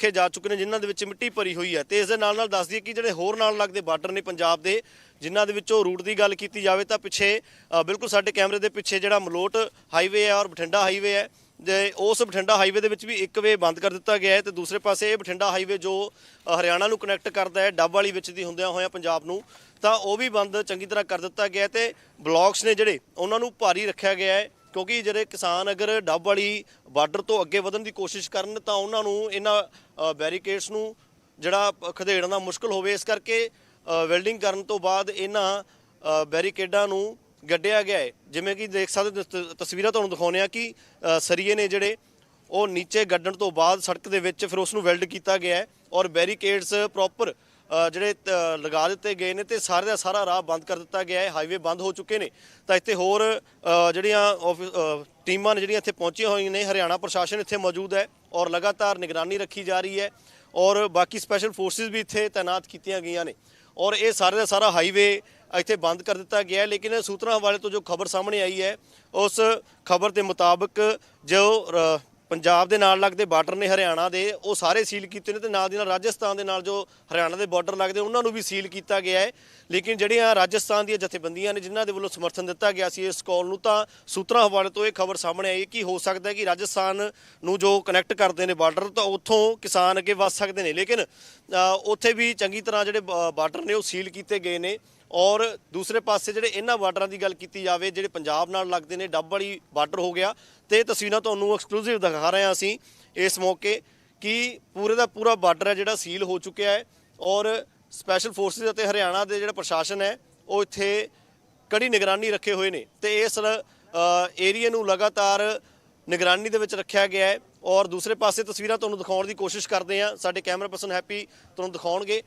ਰੱਖੇ ਜਾ ਚੁੱਕੇ ਨੇ, ਜਿਨ੍ਹਾਂ ਦੇ ਵਿੱਚ ਮਿੱਟੀ ਭਰੀ ਹੋਈ ਹੈ। ਤੇ ਇਸ ਦੇ ਨਾਲ ਨਾਲ ਦੱਸ ਦਈਏ ਕਿ ਜਿਹੜੇ ਹੋਰ ਨਾਲ ਲੱਗਦੇ ਬਾਰਡਰ ਨੇ ਪੰਜਾਬ ਦੇ, ਜਿਨ੍ਹਾਂ ਦੇ ਵਿੱਚੋਂ ਰੂਟ ਦੀ ਗੱਲ ਕੀਤੀ ਜਾਵੇ ਤਾਂ ਪਿੱਛੇ ਬਿਲਕੁਲ ਸਾਡੇ ਕੈਮਰੇ ਦੇ ਪਿੱਛੇ ਜਿਹੜਾ ਮਲੋਟ ਹਾਈਵੇ ਹੈ ਔਰ ਬਠਿੰਡਾ ਹਾਈਵੇ ਹੈ ਜੇ ਉਸ ਬਠਿੰਡਾ ਹਾਈਵੇ ਦੇ ਵਿੱਚ ਵੀ ਇੱਕ ਵੇ ਬੰਦ ਕਰ ਦਿੱਤਾ ਗਿਆ ਹੈ ਤੇ ਦੂਸਰੇ ਪਾਸੇ ਇਹ ਬਠਿੰਡਾ ਹਾਈਵੇ ਜੋ ਹਰਿਆਣਾ ਨੂੰ ਕਨੈਕਟ ਕਰਦਾ ਹੈ, ਡੱਬ ਵਾਲੀ ਵਿੱਚ ਦੀ ਹੁੰਦਿਆਂ ਹੋਇਆਂ ਪੰਜਾਬ ਨੂੰ, ਤਾਂ ਉਹ ਵੀ ਬੰਦ ਚੰਗੀ ਤਰ੍ਹਾਂ ਕਰ ਦਿੱਤਾ ਗਿਆ ਹੈ ਤੇ ਬਲਾਕਸ ਨੇ ਜਿਹੜੇ, ਉਹਨਾਂ ਨੂੰ ਭਾਰੀ ਰੱਖਿਆ ਗਿਆ ਹੈ। ਕਿਉਂਕਿ ਜਿਹੜੇ ਕਿਸਾਨ ਅਗਰ ਡੱਬ ਵਾਲੀ ਬਾਰਡਰ ਤੋਂ ਅੱਗੇ ਵਧਣ ਦੀ ਕੋਸ਼ਿਸ਼ ਕਰਨ ਤਾਂ ਉਹਨਾਂ ਨੂੰ ਇਹਨਾਂ ਬੈਰੀਕੇਡਸ ਨੂੰ ਜਿਹੜਾ ਖਦੇੜਨਾ ਮੁਸ਼ਕਲ ਹੋਵੇ, ਇਸ ਕਰਕੇ ਵੈਲਡਿੰਗ ਕਰਨ ਤੋਂ ਬਾਅਦ ਇਹਨਾਂ ਬੈਰੀਕੇਡਾਂ ਨੂੰ ਗੱਡਿਆ ਗਿਆ ਹੈ। ਜਿਵੇਂ ਕਿ ਦੇਖ ਸਕਦੇ ਤਸਵੀਰਾਂ ਤੁਹਾਨੂੰ ਦਿਖਾਉਂਦੇ ਆ ਕਿ ਸਰੀਏ ਨੇ ਜਿਹੜੇ ਉਹ ਨੀਚੇ ਗੱਡਣ ਤੋਂ ਬਾਅਦ ਸੜਕ ਦੇ ਵਿੱਚ ਫਿਰ ਉਸ ਨੂੰ ਵੈਲਡ ਕੀਤਾ ਗਿਆ ਹੈ ਔਰ ਬੈਰੀਕੇਡਸ ਪ੍ਰੋਪਰ ਜਿਹੜੇ ਲਗਾ ਦਿੱਤੇ ਗਏ ਨੇ ਤੇ ਸਾਰੇ ਦਾ ਸਾਰਾ ਰਾਹ ਬੰਦ ਕਰ ਦਿੱਤਾ ਗਿਆ ਹੈ, ਹਾਈਵੇ ਬੰਦ ਹੋ ਚੁੱਕੇ ਨੇ। ਤਾਂ ਇੱਥੇ ਹੋਰ ਜਿਹੜੀਆਂ ਆਫਿਸ- ਟੀਮਾਂ ਨੇ ਜਿਹੜੀਆਂ ਇੱਥੇ ਪਹੁੰਚੀਆਂ ਹੋਈਆਂ ਨੇ, ਹਰਿਆਣਾ ਪ੍ਰਸ਼ਾਸਨ ਇੱਥੇ ਮੌਜੂਦ ਹੈ ਔਰ ਲਗਾਤਾਰ ਨਿਗਰਾਨੀ ਰੱਖੀ ਜਾ ਰਹੀ ਹੈ ਔਰ ਬਾਕੀ ਸਪੈਸ਼ਲ ਫੋਰਸਿਸ ਵੀ ਇੱਥੇ ਤਾਇਨਾਤ ਕੀਤੀਆਂ ਗਈਆਂ ਨੇ। ਔਰ ਇਹ ਸਾਰੇ ਦਾ ਸਾਰਾ ਹਾਈਵੇ ਇੱਥੇ ਬੰਦ ਕਰ ਦਿੱਤਾ ਗਿਆ ਲੇਕਿਨ ਸੂਤਰਾਂ ਹਵਾਲੇ ਤੋਂ ਜੋ ਖਬਰ ਸਾਹਮਣੇ ਆਈ ਹੈ, ਉਸ ਖਬਰ ਦੇ ਮੁਤਾਬਕ ਜੋ ਪੰਜਾਬ ਦੇ ਨਾਲ ਲੱਗਦੇ ਬਾਰਡਰ ਨੇ ਹਰਿਆਣਾ ਦੇ, ਉਹ ਸਾਰੇ ਸੀਲ ਕੀਤੇ ਨੇ ਤੇ ਨਾਲ ਦੀ ਨਾਲ ਰਾਜਸਥਾਨ ਦੇ ਨਾਲ ਜੋ ਹਰਿਆਣਾ ਦੇ ਬਾਰਡਰ ਲੱਗਦੇ, ਉਹਨਾਂ ਨੂੰ ਵੀ ਸੀਲ ਕੀਤਾ ਗਿਆ ਹੈ। ਲੇਕਿਨ ਜਿਹੜੀਆਂ ਰਾਜਸਥਾਨ ਦੀਆਂ ਜਥੇਬੰਦੀਆਂ ਨੇ, ਜਿਨ੍ਹਾਂ ਦੇ ਵੱਲੋਂ ਸਮਰਥਨ ਦਿੱਤਾ ਗਿਆ ਸੀ ਇਸ ਕਾਲ ਨੂੰ, ਤਾਂ ਸੂਤਰਾਂ ਹਵਾਲੇ ਤੋਂ ਇਹ ਖਬਰ ਸਾਹਮਣੇ ਆਈ ਹੈ ਕਿ ਹੋ ਸਕਦਾ ਹੈ ਕਿ ਰਾਜਸਥਾਨ ਨੂੰ ਜੋ ਕਨੈਕਟ ਕਰਦੇ ਨੇ ਬਾਰਡਰ, ਤਾਂ ਉੱਥੋਂ ਕਿਸਾਨ ਅੱਗੇ ਵੱਧ ਸਕਦੇ ਨੇ। ਲੇਕਿਨ ਉੱਥੇ ਵੀ ਚੰਗੀ ਤਰ੍ਹਾਂ ਜਿਹੜੇ ਬਾਰਡਰ ਨੇ, ਉਹ ਸੀਲ ਕੀਤੇ ਗਏ ਨੇ। ਔਰ ਦੂਸਰੇ ਪਾਸੇ ਜਿਹੜੇ ਇਹਨਾਂ ਬਾਰਡਰਾਂ ਦੀ ਗੱਲ ਕੀਤੀ ਜਾਵੇ, ਜਿਹੜੇ ਪੰਜਾਬ ਨਾਲ ਲੱਗਦੇ ਨੇ, ਡੱਬ ਵਾਲੀ ਬਾਰਡਰ ਹੋ ਗਿਆ, ਤੇ ਇਹ ਤਸਵੀਰਾਂ ਤੁਹਾਨੂੰ ਐਕਸਕਲੂਸਿਵ ਦਿਖਾ ਰਹੇ ਹਾਂ ਅਸੀਂ ਇਸ ਮੌਕੇ ਕਿ ਪੂਰੇ ਦਾ ਪੂਰਾ ਬਾਰਡਰ ਹੈ ਜਿਹੜਾ ਸੀਲ ਹੋ ਚੁੱਕਿਆ ਹੈ ਔਰ ਸਪੈਸ਼ਲ ਫੋਰਸਿਸ ਅਤੇ ਹਰਿਆਣਾ ਦੇ ਜਿਹੜਾ ਪ੍ਰਸ਼ਾਸਨ ਹੈ, ਉਹ ਇੱਥੇ ਕੜੀ ਨਿਗਰਾਨੀ ਰੱਖੇ ਹੋਏ ਨੇ ਤੇ ਇਸ ਏਰੀਆ ਨੂੰ ਲਗਾਤਾਰ ਨਿਗਰਾਨੀ ਦੇ ਵਿੱਚ ਰੱਖਿਆ ਗਿਆ ਹੈ ਔਰ ਦੂਸਰੇ ਪਾਸੇ ਤਸਵੀਰਾਂ ਤੁਹਾਨੂੰ ਦਿਖਾਉਣ ਦੀ ਕੋਸ਼ਿਸ਼ ਕਰਦੇ ਹਾਂ। ਸਾਡੇ ਕੈਮਰਾ ਪਰਸਨ ਹੈਪੀ ਤੁਹਾਨੂੰ ਦਿਖਾਉਣਗੇ।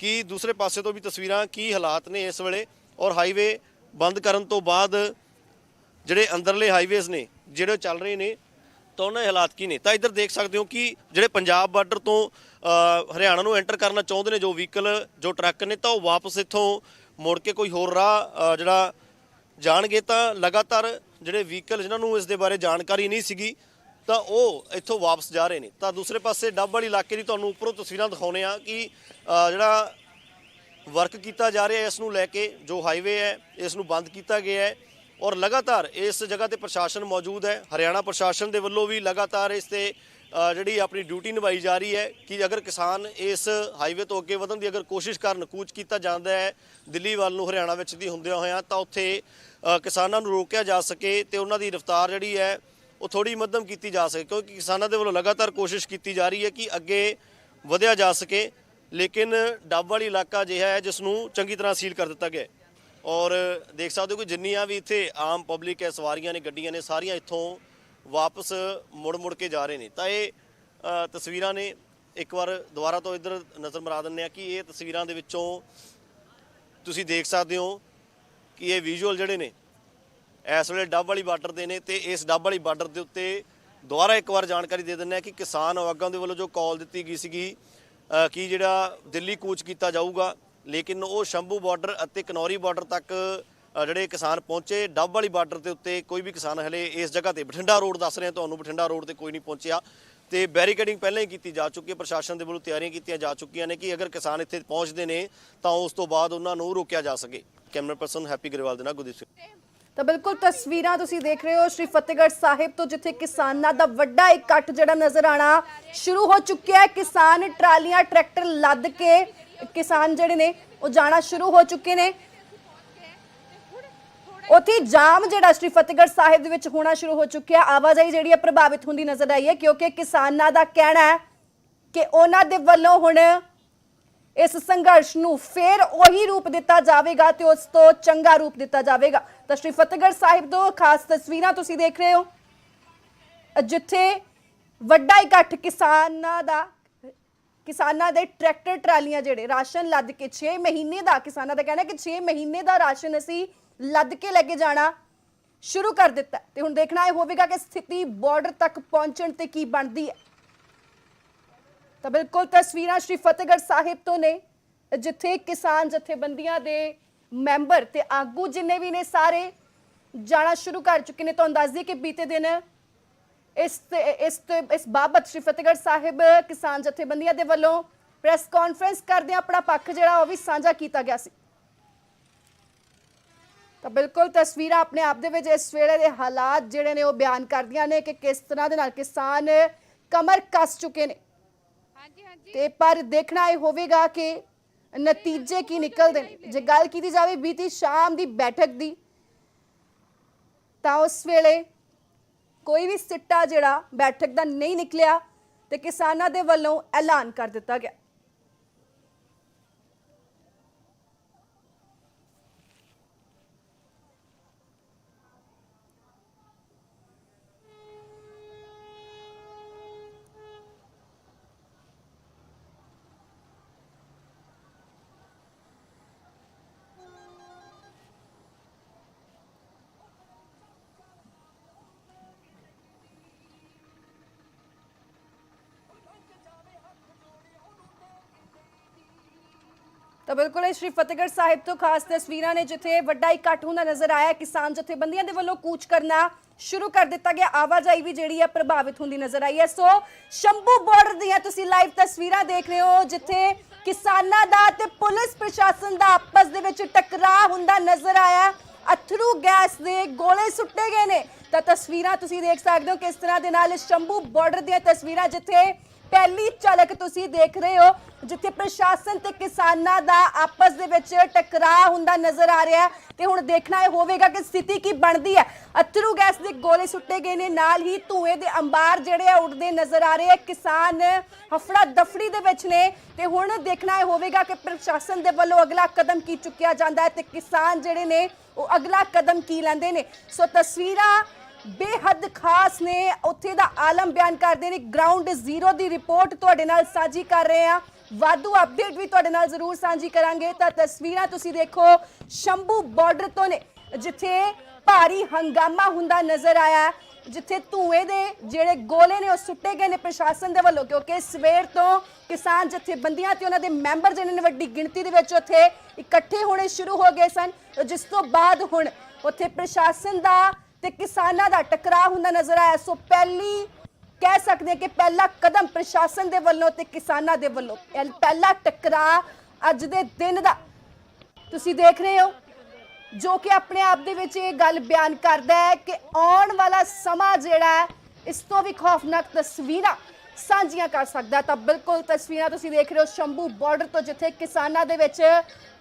ਕਿ ਦੂਸਰੇ ਪਾਸੇ ਤੋਂ ਵੀ ਤਸਵੀਰਾਂ ਕੀ ਹਾਲਾਤ ਨੇ ਇਸ ਵੇਲੇ ਔਰ ਹਾਈਵੇ ਬੰਦ ਕਰਨ ਤੋਂ ਬਾਅਦ ਜਿਹੜੇ ਅੰਦਰਲੇ ਹਾਈਵੇਜ਼ ਨੇ, ਜਿਹੜੇ ਚੱਲ ਰਹੇ ਨੇ, ਤਾਂ ਉਹਨਾਂ ਦੇ ਹਾਲਾਤ ਕੀ ਨੇ? ਤਾਂ ਇੱਧਰ ਦੇਖ ਸਕਦੇ ਹੋ ਕਿ ਜਿਹੜੇ ਪੰਜਾਬ ਬਾਰਡਰ ਤੋਂ ਹਰਿਆਣਾ ਨੂੰ ਐਂਟਰ ਕਰਨਾ ਚਾਹੁੰਦੇ ਨੇ ਜੋ ਵਹੀਕਲ ਜੋ ਟਰੱਕ ਨੇ, ਤਾਂ ਉਹ ਵਾਪਸ ਇੱਥੋਂ ਮੁੜ ਕੇ ਕੋਈ ਹੋਰ ਰਾਹ ਜਿਹੜਾ ਜਾਣਗੇ ਤਾਂ ਲਗਾਤਾਰ ਜਿਹੜੇ ਵਹੀਕਲ ਜਿਨ੍ਹਾਂ ਨੂੰ ਇਸ ਦੇ ਬਾਰੇ ਜਾਣਕਾਰੀ ਨਹੀਂ ਸੀਗੀ ਤਾਂ ਉਹ ਇੱਥੋਂ ਵਾਪਸ ਜਾ ਰਹੇ ਨੇ। ਤਾਂ ਦੂਸਰੇ ਪਾਸੇ ਡੱਬ ਵਾਲੀ ਇਲਾਕੇ ਦੀ ਤੁਹਾਨੂੰ ਉੱਪਰੋਂ ਤਸਵੀਰਾਂ ਦਿਖਾਉਣੇ ਆ ਕਿ ਜਿਹੜਾ ਵਰਕ ਕੀਤਾ ਜਾ ਰਿਹਾ ਇਸ ਨੂੰ ਲੈ ਕੇ, ਜੋ ਹਾਈਵੇ ਹੈ, ਇਸ ਨੂੰ ਬੰਦ ਕੀਤਾ ਗਿਆ ਹੈ ਔਰ ਲਗਾਤਾਰ ਇਸ ਜਗ੍ਹਾ ਤੇ ਪ੍ਰਸ਼ਾਸਨ ਮੌਜੂਦ ਹੈ। ਹਰਿਆਣਾ ਪ੍ਰਸ਼ਾਸਨ ਦੇ ਵੱਲੋਂ ਵੀ ਲਗਾਤਾਰ ਇਸ ਤੇ ਜਿਹੜੀ ਆਪਣੀ ਡਿਊਟੀ ਨਿਭਾਈ ਜਾ ਰਹੀ ਹੈ ਕਿ ਅਗਰ ਕਿਸਾਨ ਇਸ ਹਾਈਵੇ ਤੋਂ ਅੱਗੇ ਵਧਣ ਦੀ ਅਗਰ ਕੋਸ਼ਿਸ਼ ਕਰਨ, ਕੂਚ ਕੀਤਾ ਜਾਂਦਾ ਹੈ, ਦਿੱਲੀ ਵੱਲ ਨੂੰ ਹਰਿਆਣਾ ਵਿੱਚ ਦੀ ਹੁੰਦਿਆਂ ਹੋਇਆਂ, ਤਾਂ ਉੱਥੇ ਕਿਸਾਨਾਂ ਨੂੰ ਰੋਕਿਆ ਜਾ ਸਕੇ ਤੇ ਉਹਨਾਂ ਦੀ ਰਫ਼ਤਾਰ ਜਿਹੜੀ ਹੈ ਉਹ ਥੋੜੀ ਮੱਧਮ ਕੀਤੀ ਜਾ ਸਕੇ, ਕਿਉਂਕਿ ਕਿਸਾਨਾਂ ਦੇ ਵੱਲੋਂ ਲਗਾਤਾਰ ਕੋਸ਼ਿਸ਼ ਕੀਤੀ ਜਾ ਰਹੀ ਹੈ ਕਿ ਅੱਗੇ ਵਧਿਆ ਜਾ ਸਕੇ, ਲੇਕਿਨ ਡੱਬ ਵਾਲੀ ਇਲਾਕਾ ਅਜਿਹਾ ਹੈ ਜਿਸ ਨੂੰ ਚੰਗੀ ਤਰ੍ਹਾਂ ਸੀਲ ਕਰ ਦਿੱਤਾ ਗਿਆ ਔਰ ਦੇਖ ਸਕਦੇ ਹੋ ਕਿ ਜਿੰਨੀਆਂ ਵੀ ਇੱਥੇ ਆਮ ਪਬਲਿਕ ਹੈ, ਸਵਾਰੀਆਂ ਨੇ, ਗੱਡੀਆਂ ਨੇ, ਸਾਰੀਆਂ ਇੱਥੋਂ ਵਾਪਸ ਮੁੜ ਮੁੜ ਕੇ ਜਾ ਰਹੇ ਨੇ। ਤਾਂ ਇਹ ਤਸਵੀਰਾਂ ਨੇ ਇੱਕ ਵਾਰ ਦੁਬਾਰਾ ਤੋਂ ਇੱਧਰ ਨਜ਼ਰ ਮਰਾ ਦਿੰਦੇ ਆ ਕਿ ਇਹ ਤਸਵੀਰਾਂ ਦੇ ਵਿੱਚੋਂ ਤੁਸੀਂ ਦੇਖ ਸਕਦੇ ਹੋ ਕਿ ਇਹ ਵਿਜ਼ੂਅਲ ਜਿਹੜੇ ਨੇ ਇਸ ਵੇਲੇ ਡੱਬ ਵਾਲੀ ਬਾਰਡਰ ਦੇ ਨੇ ਤੇ ਇਸ ਡੱਬ ਵਾਲੀ ਬਾਰਡਰ ਦੇ ਉੱਤੇ ਦੁਬਾਰਾ ਇੱਕ ਵਾਰ ਜਾਣਕਾਰੀ ਦੇ ਦਿੰਦੇ ਆ ਕਿ ਕਿਸਾਨ ਆਗਾਂ ਦੇ ਵੱਲੋਂ ਜੋ ਕਾਲ ਦਿੱਤੀ ਗਈ ਸੀਗੀ ਕਿ ਜਿਹੜਾ ਦਿੱਲੀ ਕੂਚ ਕੀਤਾ ਜਾਊਗਾ, ਲੇਕਿਨ ਉਹ ਸ਼ੰਭੂ ਬਾਰਡਰ ਅਤੇ ਕਨੌਰੀ ਬਾਰਡਰ ਤੱਕ ਜਿਹੜੇ ਕਿਸਾਨ ਪਹੁੰਚੇ, ਡੱਬ ਵਾਲੀ ਬਾਰਡਰ ਦੇ ਉੱਤੇ ਕੋਈ ਵੀ ਕਿਸਾਨ ਹਲੇ ਇਸ ਜਗ੍ਹਾ ਤੇ ਬਠਿੰਡਾ ਰੋਡ ਦੱਸ ਰਹੇ ਤੁਹਾਨੂੰ ਬਠਿੰਡਾ ਰੋਡ ਤੇ ਕੋਈ ਨਹੀਂ ਪਹੁੰਚਿਆ। ਤੇ ਬੈਰੀਕੇਡਿੰਗ ਪਹਿਲਾਂ ਹੀ ਕੀਤੀ ਜਾ ਚੁੱਕੀ ਹੈ, ਪ੍ਰਸ਼ਾਸਨ ਦੇ ਵੱਲੋਂ ਤਿਆਰੀਆਂ ਕੀਤੀਆਂ ਜਾ ਚੁੱਕੀਆਂ ਨੇ ਕਿ ਅਗਰ ਕਿਸਾਨ ਇੱਥੇ ਪਹੁੰਚਦੇ ਨੇ, ਤਾਂ ਉਸ ਤੋਂ ਬਾਅਦ ਉਹਨਾਂ ਨੂੰ ਰੋਕਿਆ ਜਾ ਸਕੇ। ਕੈਮਰਾ ਪਰਸਨ ਹੈਪੀ ਗਰੇਵਾਲ ਦੇ ਨਾਲ ਗੁਰਦੀਪ ਸਿੰਘ। ਤਾਂ ਬਿਲਕੁਲ ਤਸਵੀਰਾਂ ਤੁਸੀਂ ਦੇਖ ਰਹੇ ਹੋ ਸ਼੍ਰੀ ਫਤਿਹਗੜ੍ਹ ਸਾਹਿਬ ਤੋਂ, ਜਿੱਥੇ ਕਿਸਾਨਾਂ ਦਾ ਵੱਡਾ ਇਕੱਠ ਜਿਹੜਾ ਨਜ਼ਰ ਆਣਾ ਸ਼ੁਰੂ ਹੋ ਚੁੱਕਿਆ ਹੈ। ਕਿਸਾਨ ਟਰਾਲੀਆਂ, ਟਰੈਕਟਰ ਲੱਦ ਕੇ ਕਿਸਾਨ ਜਿਹੜੇ ਨੇ, ਉਹ ਜਾਣਾ ਸ਼ੁਰੂ ਹੋ ਚੁੱਕੇ ਨੇ। ਉੱਥੇ ਜਾਮ ਜਿਹੜਾ ਸ਼੍ਰੀ ਫਤਿਹਗੜ੍ਹ ਸਾਹਿਬ ਦੇ ਵਿੱਚ ਹੋਣਾ ਸ਼ੁਰੂ ਹੋ ਚੁੱਕਿਆ। ਆਵਾਜਾਈ ਜਿਹੜੀ ਹੈ ਪ੍ਰਭਾਵਿਤ ਹੁੰਦੀ ਨਜ਼ਰ ਆਈ ਹੈ, ਕਿਉਂਕਿ ਕਿਸਾਨਾਂ ਦਾ ਕਹਿਣਾ ਹੈ ਕਿ ਉਹਨਾਂ ਦੇ ਵੱਲੋਂ ਹੁਣ ਇਸ ਸੰਘਰਸ਼ ਨੂੰ ਫੇਰ ਉਹੀ ਰੂਪ ਦਿੱਤਾ ਜਾਵੇਗਾ ਤੇ ਉਸ ਤੋਂ ਚੰਗਾ ਰੂਪ ਦਿੱਤਾ ਜਾਵੇਗਾ। ਤਾਂ ਸ਼੍ਰੀ ਫਤਿਹਗੜ੍ਹ ਸਾਹਿਬ ਤੋਂ ਖਾਸ ਤਸਵੀਰਾਂ ਤੁਸੀਂ ਦੇਖ ਰਹੇ ਹੋ। ਜਿੱਥੇ ਵੱਡਾ ਇਕੱਠ ਕਿਸਾਨਾਂ ਦਾ, ਕਿਸਾਨਾਂ ਦੇ ਟਰੈਕਟਰ ਟਰਾਲੀਆਂ ਜਿਹੜੇ ਰਾਸ਼ਨ ਲੱਦ ਕੇ 6 ਮਹੀਨੇ ਦਾ, ਕਿਸਾਨਾਂ ਦਾ ਕਹਿਣਾ ਕਿ 6 ਮਹੀਨੇ ਦਾ ਰਾਸ਼ਨ ਅਸੀਂ ਲੱਦ ਕੇ ਲੈ ਕੇ ਜਾਣਾ ਸ਼ੁਰੂ ਕਰ ਦਿੱਤਾ। ਹੈ। ਤੇ ਹੁਣ ਦੇਖਣਾ ਇਹ ਹੋਵੇਗਾ ਕਿ ਸਥਿਤੀ ਬਾਰਡਰ ਤੱਕ ਪਹੁੰਚਣ ਤੇ ਕੀ ਬਣਦੀ ਹੈ। ਤਾਂ ਬਿਲਕੁਲ ਤਸਵੀਰਾਂ ਸ਼੍ਰੀ ਫਤਿਹਗੜ੍ਹ ਸਾਹਿਬ ਤੋਂ ਨੇ, ਜਿੱਥੇ ਕਿਸਾਨ ਜਥੇਬੰਦੀਆਂ ਦੇ ਮੈਂਬਰ ਤੇ ਆਗੂ ਜਿੰਨੇ ਵੀ ਨੇ ਸਾਰੇ ਜਾਣਾ ਸ਼ੁਰੂ ਕਰ ਚੁੱਕੇ ਨੇ। ਤੁਹਾਨੂੰ ਦੱਸ ਦਈਏ ਕਿ ਬੀਤੇ ਦਿਨ ਇਸ ਤੇ- ਇਸ ਤੇ- ਇਸ ਬਾਬਤ ਸ਼੍ਰੀ ਫਤਿਹਗੜ੍ਹ ਸਾਹਿਬ ਕਿਸਾਨ ਜਥੇਬੰਦੀਆਂ ਦੇ ਵੱਲੋਂ ਪ੍ਰੈਸ ਕਾਨਫਰੰਸ ਕਰਦੇ ਆਪਣਾ ਪੱਖ ਜਿਹੜਾ ਉਹ ਵੀ ਸਾਂਝਾ ਕੀਤਾ ਗਿਆ ਸੀ। ਤਾਂ ਬਿਲਕੁਲ ਤਸਵੀਰਾਂ ਆਪਣੇ ਆਪ ਦੇ ਵਿੱਚ ਇਸ ਵੇਲੇ ਦੇ ਹਾਲਾਤ ਜਿਹੜੇ ਨੇ ਉਹ ਬਿਆਨ ਕਰਦੀਆਂ ਨੇ ਕਿ ਕਿਸ ਤਰ੍ਹਾਂ ਦੇ ਨਾਲ ਕਿਸਾਨ ਕਮਰ ਕੱਸ ਚੁੱਕੇ ਨੇ। ਤੇ ਪਰ ਦੇਖਣਾ ਇਹ ਹੋਵੇਗਾ ਕਿ ਨਤੀਜੇ ਕੀ ਨਿਕਲਦੇ ਨੇ। ਜੇ ਗੱਲ ਕੀਤੀ ਜਾਵੇ ਬੀਤੀ ਸ਼ਾਮ ਦੀ ਬੈਠਕ ਦੀ, ਤਾਂ ਉਸ ਵੇਲੇ ਕੋਈ ਵੀ ਸਿੱਟਾ ਜਿਹੜਾ ਬੈਠਕ ਦਾ ਨਹੀਂ ਨਿਕਲਿਆ ਤੇ ਕਿਸਾਨਾਂ ਦੇ ਵੱਲੋਂ ਐਲਾਨ ਕਰ ਦਿੱਤਾ ਗਿਆ। ਤਾਂ ਬਿਲਕੁਲ ਇਹ ਸ਼੍ਰੀ ਫਤਿਹਗੜ੍ਹ ਸਾਹਿਬ ਤੋਂ ਖਾਸ ਤਸਵੀਰਾਂ ਨੇ ਜਿੱਥੇ ਵੱਡਾ ਇਕੱਠ ਹੁੰਦਾ ਨਜ਼ਰ ਆਇਆ ਕਿਸਾਨ ਜਥੇਬੰਦੀਆਂ ਦੇ ਵੱਲੋਂ ਕੂਚ ਕਰਨਾ ਸ਼ੁਰੂ ਕਰ ਦਿੱਤਾ ਗਿਆ। ਆਵਾਜਾਈ ਵੀ ਜਿਹੜੀ ਹੈ ਪ੍ਰਭਾਵਿਤ ਹੁੰਦੀ ਨਜ਼ਰ ਆਈ ਹੈ। ਸੋ ਸ਼ੰਭੂ ਬਾਰਡਰ ਦੀਆਂ ਤੁਸੀਂ ਲਾਈਵ ਤਸਵੀਰਾਂ ਦੇਖ ਰਹੇ ਹੋ, ਜਿੱਥੇ ਕਿਸਾਨਾਂ ਦਾ ਤੇ ਪੁਲਿਸ ਪ੍ਰਸ਼ਾਸਨ ਦਾ ਆਪਸ ਦੇ ਵਿੱਚ ਟਕਰਾਅ ਹੁੰਦਾ ਨਜ਼ਰ ਆਇਆ। ਅਥਰੂ ਗੈਸ ਦੇ ਗੋਲੇ ਸੁੱਟੇ ਗਏ ਨੇ। ਤਾਂ ਤਸਵੀਰਾਂ ਤੁਸੀਂ ਦੇਖ ਸਕਦੇ ਹੋ ਕਿਸ ਤਰ੍ਹਾਂ ਦੇ ਨਾਲ ਸ਼ੰਭੂ ਬਾਰਡਰ ਦੀਆਂ ਤਸਵੀਰਾਂ, ਜਿੱਥੇ ਪਹਿਲੀ ਝਲਕ ਤੁਸੀਂ ਦੇਖ ਰਹੇ ਹੋ, ਜਿੱਥੇ ਪ੍ਰਸ਼ਾਸਨ ਤੇ ਕਿਸਾਨਾਂ ਦਾ ਆਪਸ ਦੇ ਵਿੱਚ ਟਕਰਾਅ ਹੁੰਦਾ ਨਜ਼ਰ ਆ ਰਿਹਾ ਹੈ ਤੇ ਹੁਣ ਦੇਖਣਾ ਇਹ ਹੋਵੇਗਾ ਕਿ ਸਥਿਤੀ ਕੀ ਬਣਦੀ ਹੈ। ਅਥਰੂ ਗੈਸ ਦੇ ਗੋਲੇ ਸੁੱਟੇ ਗਏ ਨੇ, ਨਾਲ ਹੀ ਧੂਏ ਦੇ ਅੰਬਾਰ ਜਿਹੜੇ ਆ ਉੱਡਦੇ ਨਜ਼ਰ ਆ ਰਹੇ ਹੈ। ਕਿਸਾਨ ਹਫੜਾ ਦਫੜੀ ਦੇ ਵਿੱਚ ਨੇ ਤੇ ਹੁਣ ਦੇਖਣਾ ਇਹ ਹੋਵੇਗਾ ਕਿ ਪ੍ਰਸ਼ਾਸਨ ਦੇ ਵੱਲੋਂ ਅਗਲਾ ਕਦਮ ਕੀ ਚੁੱਕਿਆ ਜਾਂਦਾ ਹੈ ਤੇ ਕਿਸਾਨ ਜਿਹੜੇ ਨੇ, ਉਹ ਅਗਲਾ ਕਦਮ ਕੀ ਲੈਂਦੇ ਨੇ। ਸੋ ਤਸਵੀਰਾਂ ਬੇਹੱਦ ਖਾਸ ਨੇ। ਉੱਥੇ ਦਾ ਆਲਮ ਬਿਆਨ ਕਰਦੇ ਨੇ। ਗਰਾਊਂਡ ਜ਼ੀਰੋ ਦੀ ਰਿਪੋਰਟ ਤੁਹਾਡੇ ਨਾਲ ਸਾਂਝੀ ਕਰ ਰਹੇ ਆ ਵਾਧੂ ਅਪਡੇਟ ਵੀ ਤੁਹਾਡੇ ਨਾਲ ਜ਼ਰੂਰ ਸਾਂਝੀ ਕਰਾਂਗੇ। ਤਾਂ ਤਸਵੀਰਾਂ ਤੁਸੀਂ ਦੇਖੋ, ਸ਼ੰਭੂ ਬਾਰਡਰ ਤੋਂ ਨੇ, ਜਿੱਥੇ ਭਾਰੀ ਹੰਗਾਮਾ ਹੁੰਦਾ ਨਜ਼ਰ ਆਇਆ ਜਿੱਥੇ ਧੂਏ ਦੇ ਜਿਹੜੇ ਗੋਲੇ ਨੇ, ਉਹ ਸੁੱਟੇ ਗਏ ਨੇ ਪ੍ਰਸ਼ਾਸਨ ਦੇ ਵੱਲੋਂ, ਕਿਉਂਕਿ ਸਵੇਰ ਤੋਂ ਕਿਸਾਨ ਜਥੇਬੰਦੀਆਂ ਤੇ ਉਹਨਾਂ ਦੇ ਮੈਂਬਰ ਜਿਹੜੇ ਨੇ ਵੱਡੀ ਗਿਣਤੀ ਦੇ ਵਿੱਚ ਉੱਥੇ ਇਕੱਠੇ ਹੋਣੇ ਸ਼ੁਰੂ ਹੋ ਗਏ ਸਨ। ਜਿਸ ਤੋਂ ਬਾਅਦ ਹੁਣ ਉੱਥੇ ਪ੍ਰਸ਼ਾਸਨ ਦਾ ਤੇ ਕਿਸਾਨਾਂ ਦਾ ਟਕਰਾਅ ਹੁੰਦਾ ਨਜ਼ਰ ਆਇਆ। ਸੋ ਪਹਿਲੀ ਕਹਿ ਸਕਦੇ ਹਾਂ ਕਿ ਪਹਿਲਾ ਕਦਮ ਪ੍ਰਸ਼ਾਸਨ ਦੇ ਵੱਲੋਂ ਤੇ ਕਿਸਾਨਾਂ ਦੇ ਵੱਲੋਂ। ਪਹਿਲਾ ਟਕਰਾਅ ਅੱਜ ਦੇ ਦਿਨ ਦਾ। ਤੁਸੀਂ ਦੇਖ ਰਹੇ ਹੋ, ਜੋ ਕਿ ਆਪਣੇ ਆਪ ਦੇ ਵਿੱਚ ਇਹ ਗੱਲ ਬਿਆਨ ਕਰਦਾ ਹੈ ਕਿ ਆਉਣ ਵਾਲਾ ਸਮਾਂ ਜਿਹੜਾ ਹੈ, ਇਸ ਤੋਂ ਵੀ ਖੌਫਨਾਕ ਤਸਵੀਰਾਂ ਸਾਂਝੀਆਂ ਕਰ ਸਕਦਾ ਤਾਂ ਬਿਲਕੁਲ ਤਸਵੀਰਾਂ ਤੁਸੀਂ ਦੇਖ ਰਹੇ ਹੋ ਸ਼ੰਭੂ ਬਾਰਡਰ ਤੋਂ, ਜਿੱਥੇ ਕਿਸਾਨਾਂ ਦੇ ਵਿੱਚ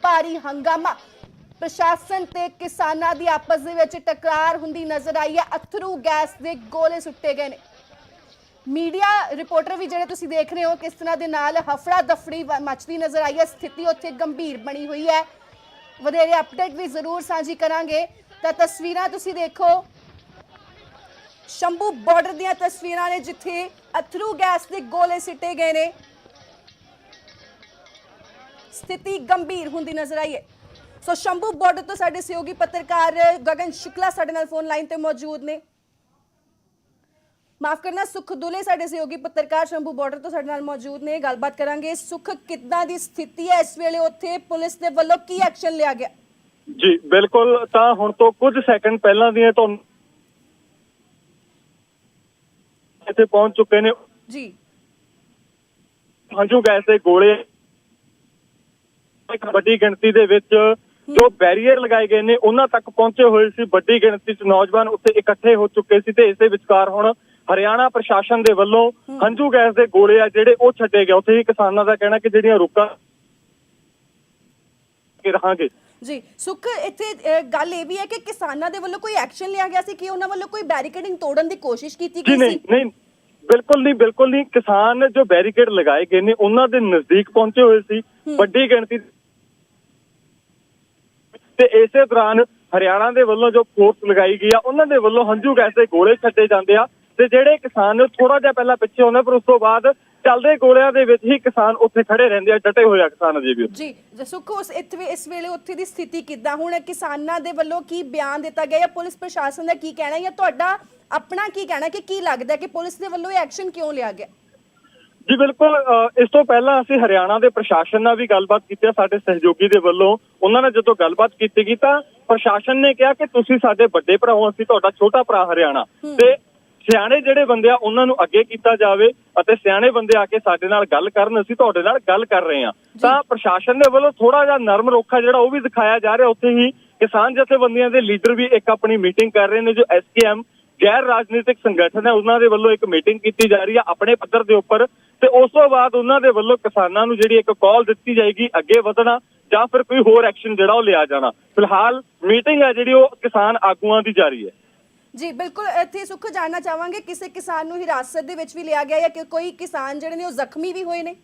ਭਾਰੀ ਹੰਗਾਮਾ ਪ੍ਰਸ਼ਾਸਨ ਤੇ ਕਿਸਾਨਾਂ ਦੀ ਆਪਸ ਦੇ ਵਿੱਚ ਟਕਰਾਰ ਹੁੰਦੀ ਨਜ਼ਰ ਆਈ ਹੈ। ਅਥਰੂ ਗੈਸ ਦੇ ਗੋਲੇ ਸੁੱਟੇ ਗਏ ਨੇ। ਮੀਡੀਆ ਰਿਪੋਰਟਰ ਵੀ ਜਿਹੜੇ ਤੁਸੀਂ ਦੇਖ ਰਹੇ ਹੋ ਕਿਸ ਤਰ੍ਹਾਂ ਦੇ ਨਾਲ ਹਫੜਾ ਦਫੜੀ ਮੱਚਦੀ ਨਜ਼ਰ ਆਈ ਹੈ। ਸਥਿਤੀ ਉੱਥੇ ਗੰਭੀਰ ਬਣੀ ਹੋਈ ਹੈ। ਵਧੇਰੇ ਅਪਡੇਟ ਵੀ ਜ਼ਰੂਰ ਸਾਂਝੀ ਕਰਾਂਗੇ। ਤਾਂ ਤਸਵੀਰਾਂ ਤੁਸੀਂ ਦੇਖੋ। ਸ਼ੰਭੂ ਬਾਰਡਰ ਦੀਆਂ ਤਸਵੀਰਾਂ ਨੇ ਜਿੱਥੇ ਅਥਰੂ ਗੈਸ ਦੇ ਗੋਲੇ ਸਿੱਟੇ ਗਏ ਨੇ। ਸਥਿਤੀ ਗੰਭੀਰ ਹੁੰਦੀ ਨਜ਼ਰ ਆਈ ਹੈ। ਸੋ ਸ਼ੰਭੂ ਬਾਰਡਰ ਤੋਂ ਸਾਡੇ ਸਹਿਯੋਗੀ ਪੱਤਰਕਾਰ ਗਗਨ ਸ਼ੁਕਲਾ ਸਾਡੇ ਨਾਲ ਫੋਨ ਲਾਈਨ ਤੇ ਮੌਜੂਦ ਨੇ। ਮਾਫ ਕਰਨਾ ਸੁਖ ਦੁਲੇ ਸਾਡੇ ਸਹਿਯੋਗੀ ਪੱਤਰਕਾਰ ਸ਼ੰਭੂ ਬਾਰਡਰ ਤੋਂ ਸਾਡੇ ਨਾਲ ਮੌਜੂਦ ਨੇ। ਗੱਲਬਾਤ ਕਰਾਂਗੇ ਸੁਖ ਕਿੱਦਾਂ ਦੀ ਸਥਿਤੀ ਹੈ? ਇਸ ਵੇਲੇ ਉੱਥੇ ਪੁਲਿਸ ਦੇ ਵੱਲੋਂ ਕੀ ਐਕਸ਼ਨ ਲਿਆ ਗਿਆ? ਜੀ ਬਿਲਕੁਲ ਤਾਂ ਹੁਣ ਤੋਂ ਕੁਝ ਸੈਕਿੰਡ ਪਹਿਲਾਂ ਦੀਆਂ ਤੁਹਾਨੂੰ ਇੱਥੇ ਪਹੁੰਚ ਚੁੱਕੇ ਨੇ। ਜੀ। ਹੰਝੂ ਗੈਸ ਦੇ ਗੋਲੇ ਇੱਕ ਵੱਡੀ ਗਿਣਤੀ ਦੇ ਵਿੱਚ ਜੋ ਬੈਰੀਅਰ ਲਗਾਏ ਗਏ ਨੇ ਉਹਨਾਂ ਤੱਕ ਪਹੁੰਚੇ ਹੋਏ ਸੀ ਵੱਡੀ ਗਿਣਤੀ 'ਚ ਨੌਜਵਾਨ ਉੱਥੇ ਇਕੱਠੇ ਹੋ ਚੁੱਕੇ ਸੀ ਤੇ ਇਸ ਦੇ ਵਿਚਕਾਰ ਹੁਣ ਹਰਿਆਣਾ ਪ੍ਰਸ਼ਾਸਨ ਦੇ ਵੱਲੋਂ ਹੰਝੂ ਗੈਸ ਦੇ ਗੋਲੇ ਆ ਜਿਹੜੇ ਉਹ ਛੱਡੇ ਗਏ। ਉੱਥੇ ਹੀ ਕਿਸਾਨਾਂ ਦਾ ਕਹਿਣਾ ਕਿ ਜਿਹੜੀਆਂ ਰੁੱਕਾਂ ਕੇ ਰਹਾਂਗੇ। ਜੀ ਸੁਖ ਇੱਥੇ ਗੱਲ ਇਹ ਵੀ ਹੈ ਕਿ ਕਿਸਾਨਾਂ ਦੇ ਵੱਲੋਂ ਕੋਈ ਐਕਸ਼ਨ ਲਿਆ ਗਿਆ ਸੀ ਕਿ ਉਹਨਾਂ ਵੱਲੋਂ ਕੋਈ ਬੈਰੀਕੇਡਿੰਗ ਤੋੜਨ ਦੀ ਕੋਸ਼ਿਸ਼ ਕੀਤੀ ਗਈ ਨਹੀਂ ਸੀ? ਨਹੀਂ ਬਿਲਕੁਲ ਨਹੀਂ ਬਿਲਕੁਲ ਨਹੀਂ। ਕਿਸਾਨ ਜੋ ਬੈਰੀਕੇਡ ਲਗਾਏ ਗਏ ਨੇ ਉਹਨਾਂ ਦੇ ਨਜ਼ਦੀਕ ਪਹੁੰਚੇ ਹੋਏ ਸੀ। ਵੱਡੀ ਗਿਣਤੀ ਤੇ ਇਸੇ ਦੌਰਾਨ ਹਰਿਆਣਾ ਦੇ ਵੱਲੋਂ ਜੋ ਫੋਰਸ ਲਗਾਈ ਗਈ ਆ, ਉਹਨਾਂ ਦੇ ਵੱਲੋਂ ਹੰਝੂ ਗੈਸ ਦੇ ਗੋਲੇ ਛੱਡੇ ਜਾਂਦੇ ਆ ਤੇ ਜਿਹੜੇ ਕਿਸਾਨ ਨੇ ਥੋੜਾ ਜਿਹਾ ਪਹਿਲਾਂ ਪਿੱਛੇ ਹੁੰਦੇ ਪਰ ਉਸ ਤੋਂ ਬਾਅਦ ਚੱਲਦੇ ਗੋਲਿਆਂ ਦੇ ਵਿੱਚ ਹੀ ਕਿਸਾਨ ਉੱਥੇ ਖੜੇ ਰਹਿੰਦੇ ਆ, ਡਟੇ ਹੋਏ ਆ ਕਿਸਾਨ ਅਜੇ ਵੀ ਜੀ ਜ- ਉਸ ਇੱਥੇ ਇਸ ਵੇਲੇ ਉੱਥੇ ਦੀ ਸਥਿਤੀ ਕਿੱਦਾਂ? ਹੁਣ ਕਿਸਾਨਾਂ ਦੇ ਵੱਲੋਂ ਕੀ ਬਿਆਨ ਦਿੱਤਾ ਗਿਆ ਜਾਂ ਪੁਲਿਸ ਪ੍ਰਸ਼ਾਸਨ ਦਾ ਕੀ ਕਹਿਣਾ ਜਾਂ ਤੁਹਾਡਾ ਆਪਣਾ ਕੀ ਕਹਿਣਾ ਕਿ ਕੀ ਲੱਗਦਾ ਕਿ ਪੁਲਿਸ ਦੇ ਵੱਲੋਂ ਇਹ ਐਕਸ਼ਨ ਕਿਉਂ ਲਿਆ ਗਿਆ? ਜੀ ਬਿਲਕੁਲ ਇਸ ਤੋਂ ਪਹਿਲਾਂ ਅਸੀਂ ਹਰਿਆਣਾ ਦੇ ਪ੍ਰਸ਼ਾਸਨ ਨਾਲ ਵੀ ਗੱਲਬਾਤ ਕੀਤੀ ਆ ਸਾਡੇ ਸਹਿਯੋਗੀ ਦੇ ਵੱਲੋਂ। ਉਹਨਾਂ ਨੇ ਜਦੋਂ ਗੱਲਬਾਤ ਕੀਤੀ ਗਈ ਤਾਂ ਪ੍ਰਸ਼ਾਸਨ ਨੇ ਕਿਹਾ ਕਿ ਤੁਸੀਂ ਸਾਡੇ ਵੱਡੇ ਭਰਾ ਹੋ ਅਸੀਂ ਤੁਹਾਡਾ ਛੋਟਾ ਭਰਾ ਹਰਿਆਣਾ। ਤੇ ਸਿਆਣੇ ਜਿਹੜੇ ਬੰਦੇ ਆ ਉਹਨਾਂ ਨੂੰ ਅੱਗੇ ਕੀਤਾ ਜਾਵੇ ਅਤੇ ਸਿਆਣੇ ਬੰਦੇ ਆ ਕੇ ਸਾਡੇ ਨਾਲ ਗੱਲ ਕਰਨ ਅਸੀਂ ਤੁਹਾਡੇ ਨਾਲ ਗੱਲ ਕਰ ਰਹੇ ਹਾਂ। ਤਾਂ ਪ੍ਰਸ਼ਾਸਨ ਦੇ ਵੱਲੋਂ ਥੋੜਾ ਜਿਹਾ ਨਰਮ ਰੋਖਾ ਜਿਹੜਾ ਉਹ ਵੀ ਦਿਖਾਇਆ ਜਾ ਰਿਹਾ ਉੱਥੇ ਹੀ ਕਿਸਾਨ ਜਥੇਬੰਦੀਆਂ ਦੇ ਲੀਡਰ ਵੀ ਇੱਕ ਆਪਣੀ ਮੀਟਿੰਗ ਕਰ ਰਹੇ ਨੇ ਜੋ ਐਸਕੇਐਮ ਗੈਰ ਰਾਜਨੀਤਿਕ ਸੰਗਠਨ ਹੈ ਉਹਨਾਂ ਦੇ ਵੱਲੋਂ ਇੱਕ ਮੀਟਿੰਗ ਕੀਤੀ ਜਾ ਰਹੀ ਹੈ ਆਪਣੇ ਪੱਧਰ ਦੇ ਉੱਪਰ। ਤੇ ਉਸ ਤੋਂ ਬਾਅਦ ਉਹਨਾਂ ਦੇ ਵੱਲੋਂ ਕਿਸਾਨਾਂ ਨੂੰ ਜਿਹੜੀ ਇੱਕ ਕਾਲ ਦਿੱਤੀ ਜਾਏਗੀ ਅੱਗੇ ਵਧਣਾ ਜਾਂ ਫਿਰ ਕੋਈ ਹੋਰ ਐਕਸ਼ਨ ਜਿਹੜਾ ਉਹ ਲਿਆ ਜਾਣਾ। ਫਿਲਹਾਲ ਮੀਟਿੰਗ ਹੈ ਜਿਹੜੀ ਉਹ ਕਿਸਾਨ ਆਗੂਆਂ ਦੀ ਜਾਰੀ ਹੈ। ਜੀ, ਬਿਲਕੁਲ ਇੱਥੇ ਸੁੱਖ ਜਾਣਨਾ ਚਾਹਾਂਗੇ, ਕਿਸੇ ਕਿਸਾਨ ਨੂੰ ਹਿਰਾਸਤ ਦੇ ਵਿੱਚ ਵੀ ਲਿਆ ਗਿਆ ਜਾਂ ਕੋਈ ਕਿਸਾਨ ਜਿਹੜੇ ਨੇ ਉਹ ਜ਼ਖਮੀ ਵੀ ਹੋਏ ਨੇ?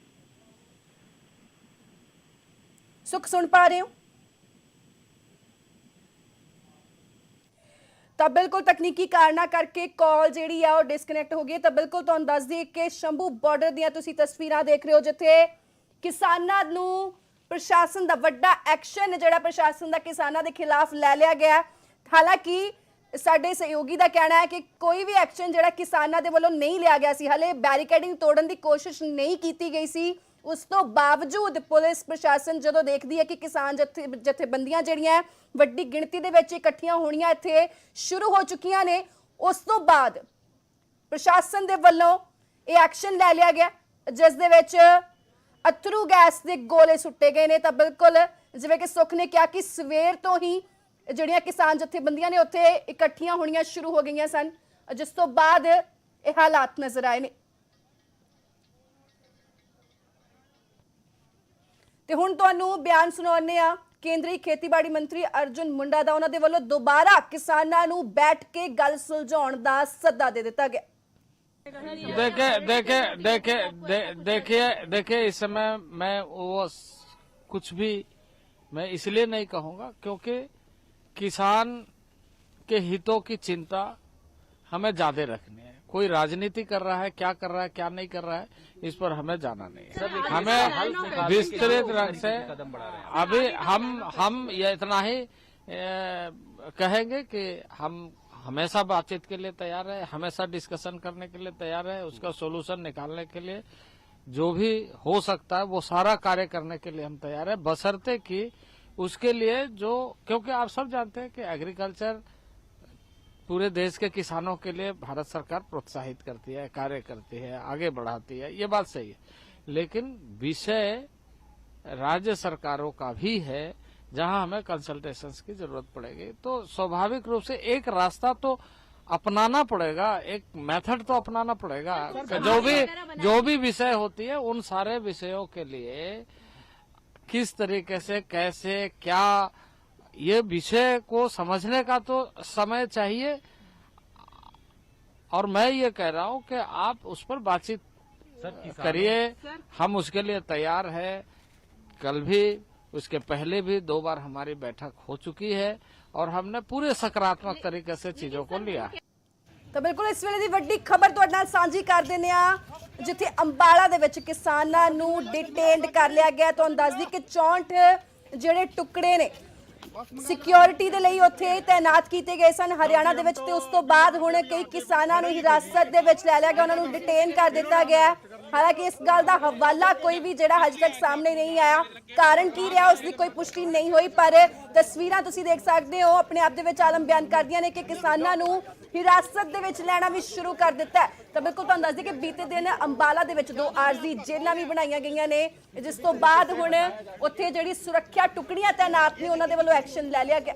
ਸੁੱਖ ਸੁਣ ਪਾ ਰਹੇ ਹੋ? ਤਾਂ ਬਿਲਕੁਲ ਤਕਨੀਕੀ ਕਾਰਨਾਂ ਕਰਕੇ ਕਾਲ ਜਿਹੜੀ ਆ ਉਹ ਡਿਸਕਨੈਕਟ ਹੋ ਗਈ ਹੈ। ਤਾਂ ਬਿਲਕੁਲ ਤੁਹਾਨੂੰ ਦੱਸ ਦਈਏ ਕਿ ਸ਼ੰਭੂ ਬਾਰਡਰ ਦੀਆਂ ਤੁਸੀਂ ਤਸਵੀਰਾਂ ਦੇਖ ਰਹੇ ਹੋ, ਜਿੱਥੇ ਕਿਸਾਨਾਂ ਨੂੰ ਪ੍ਰਸ਼ਾਸਨ ਦਾ ਵੱਡਾ ਐਕਸ਼ਨ ਜਿਹੜਾ ਪ੍ਰਸ਼ਾਸਨ ਦਾ ਕਿਸਾਨਾਂ ਦੇ ਖਿਲਾਫ ਲੈ ਲਿਆ ਗਿਆ ਹਾਲਾਂਕਿ ਸਾਡੇ ਸਹਿਯੋਗੀ ਦਾ ਕਹਿਣਾ ਹੈ ਕਿ ਕੋਈ ਵੀ ਐਕਸ਼ਨ ਜਿਹੜਾ ਕਿਸਾਨਾਂ ਦੇ ਵੱਲੋਂ ਨਹੀਂ ਲਿਆ ਗਿਆ ਸੀ, ਹਲੇ ਬੈਰੀਕੇਡਿੰਗ ਤੋੜਨ ਦੀ ਕੋਸ਼ਿਸ਼ ਨਹੀਂ ਕੀਤੀ ਗਈ ਸੀ ਉਸ ਤੋਂ ਬਾਵਜੂਦ ਪੁਲਿਸ ਪ੍ਰਸ਼ਾਸਨ ਜਦੋਂ ਦੇਖਦੀ ਹੈ ਕਿ ਕਿਸਾਨ ਜਥੇ, ਜਥੇਬੰਦੀਆਂ ਜਿਹੜੀਆਂ ਵੱਡੀ ਗਿਣਤੀ ਦੇ ਵਿੱਚ ਇਕੱਠੀਆਂ ਹੋਣੀਆਂ ਇੱਥੇ ਸ਼ੁਰੂ ਹੋ ਚੁੱਕੀਆਂ ਨੇ, ਉਸ ਤੋਂ ਬਾਅਦ ਪ੍ਰਸ਼ਾਸਨ ਦੇ ਵੱਲੋਂ ਇਹ ਐਕਸ਼ਨ ਲੈ ਲਿਆ ਗਿਆ, ਜਿਸ ਦੇ ਵਿੱਚ ਅਥਰੂ ਗੈਸ ਦੇ ਗੋਲੇ ਸੁੱਟੇ ਗਏ ਨੇ ਤਾਂ ਬਿਲਕੁਲ ਜਿਵੇਂ ਕਿ ਸੁਖ ਨੇ ਕਿਹਾ ਕਿ ਸਵੇਰ ਤੋਂ ਹੀ ਜਿਹੜੀਆਂ ਕਿਸਾਨ ਜਥੇਬੰਦੀਆਂ ਨੇ ਉੱਥੇ ਇਕੱਠੀਆਂ ਹੋਣੀਆਂ ਸ਼ੁਰੂ ਹੋ ਗਈਆਂ ਸਨ, ਜਿਸ ਤੋਂ ਬਾਅਦ ਇਹ ਹਾਲਾਤ ਨਜ਼ਰ ਆਏ ਨੇ। ਤੇ ਹੁਣ ਤੁਹਾਨੂੰ ਬਿਆਨ ਸੁਣਾਉਂਦੇ ਆ ਕੇਂਦਰੀ ਖੇਤੀਬਾੜੀ ਮੰਤਰੀ ਅਰਜੁਨ ਮੁੰਡਾ ਦਾ ਉਹਨਾਂ ਦੇ ਵੱਲੋਂ ਦੁਬਾਰਾ ਕਿਸਾਨਾਂ ਨੂੰ ਬੈਠ ਕੇ ਗੱਲ ਸੁਲਝਾਉਣ ਦਾ ਸੱਦਾ ਦੇ ਦਿੱਤਾ ਗਿਆ देखिए देखिए देखिए दे- देखिए देखिए इस समय मैं वो स- कुछ भी मैं इसलिए नहीं कहूंगा क्योंकि किसान के हितों की चिंता हमें ज्यादा रखनी है कोई राजनीति कर रहा है क्या कर रहा है क्या नहीं कर रहा है इस पर हमें जाना नहीं है। हमें विस्तृत रंग से अभी हम हम ये इतना ही कहेंगे कि हम हमेशा बातचीत के लिए तैयार है हमेशा डिस्कशन करने के लिए तैयार है उसका सोल्यूशन निकालने के लिए जो भी हो सकता है वो सारा कार्य करने के लिए हम तैयार है। बशर्ते कि उसके लिए जो क्योंकि आप सब जानते हैं कि एग्रीकल्चर पूरे देश के किसानों के लिए भारत सरकार प्रोत्साहित करती है कार्य करती है आगे बढ़ाती है ये बात सही है। लेकिन विषय राज्य सरकारों का भी है जहाँ हमें कंसल्टेशन की ज़रूरत पड़ेगी। तो स्वाभाविक रूप से एक रास्ता तो अपनाना पड़ेगा एक मेथड तो अपनाना पड़ेगा। जो भी जो भी विषय होती है उन सारे विषयों के लिए किस तरीके से कैसे क्या ये विषय को समझने का तो समय चाहिए और मैं ये कह रहा हूं कि आप उस पर बातचीत करिए हम उसके लिए तैयार है कल भी उसके पहले भी दो बार हमारी बैठक हो चुकी है और हमने पूरे सकारात्मक तरीके से चीजों को लिया है ਤਾਂ ਬਿਲਕੁਲ ਇਸ ਵੇਲੇ ਦੀ ਵੱਡੀ ਖਬਰ ਤੁਹਾਡੇ ਨਾਲ ਸਾਂਝੀ ਕਰ ਦਿੰਦੇ ਆ ਜਿੱਥੇ ਅੰਬਾਲਾ ਦੇ ਵਿੱਚ ਕਿਸਾਨਾਂ ਨੂੰ ਡਿਟੇਨਡ ਕਰ ਲਿਆ ਗਿਆ ਤੁਹਾਨੂੰ ਦੱਸਦੀ ਕਿ 64 ਜਿਹੜੇ ਟੁਕੜੇ ਨੇ ਸਿਕਿਉਰਿਟੀ ਦੇ ਲਈ ਉੱਥੇ ਤਾਇਨਾਤ ਕੀਤੇ ਗਏ ਸਨ ਹਰਿਆਣਾ ਦੇ ਵਿੱਚ ਤੇ ਉਸ ਤੋਂ ਬਾਅਦ ਹੁਣ ਕਈ ਕਿਸਾਨਾਂ ਨੂੰ ਹਿਰਾਸਤ ਦੇ ਵਿੱਚ ਲੈ ਲਿਆ ਗਿਆ, ਉਹਨਾਂ ਨੂੰ ਡਿਟੇਨ ਕਰ ਦਿੱਤਾ ਗਿਆ ਹਾਲਾਂਕਿ ਇਸ ਗੱਲ ਦਾ ਹਵਾਲਾ ਕੋਈ ਵੀ ਜਿਹੜਾ ਹਜੇ ਤੱਕ ਸਾਹਮਣੇ ਨਹੀਂ ਆਇਆ। ਕਾਰਨ ਕੀ ਰਿਹਾ, ਉਸ ਦੀ ਕੋਈ ਪੁਸ਼ਟੀ ਨਹੀਂ ਹੋਈ, ਪਰ ਤਸਵੀਰਾਂ ਤੁਸੀਂ ਦੇਖ ਸਕਦੇ ਹੋ, ਆਪਣੇ ਆਪ ਦੇ ਵਿੱਚ ਆਲਮ ਬਿਆਨ ਕਰਦੀਆਂ ਨੇ ਕਿ ਕਿਸਾਨਾਂ ਨੂੰ ਹਿਰਾਸਤ ਦੇ ਵਿੱਚ ਲੈਣਾ ਵੀ ਸ਼ੁਰੂ ਕਰ ਦਿੱਤਾ ਹੈ। ਤਾਂ ਬਿਲਕੁਲ ਤੁਹਾਨੂੰ ਦੱਸ ਦਈਏ ਕਿ ਬੀਤੇ ਦਿਨ ਅੰਬਾਲਾ ਦੇ ਵਿੱਚ ਦੋ ਆਰਜ਼ੀ ਜੇਲ੍ਹਾਂ ਵੀ ਬਣਾਈਆਂ ਗਈਆਂ ਨੇ, ਜਿਸ ਤੋਂ ਬਾਅਦ ਹੁਣ ਉੱਥੇ ਜਿਹੜੀ ਸੁਰੱਖਿਆ ਟੁਕੜੀਆਂ ਤਾਇਨਾਤ ਨੇ, ਉਹਨਾਂ ਦੇ ਵੱਲੋਂ ਐਕਸ਼ਨ ਲੈ ਲਿਆ ਗਿਆ।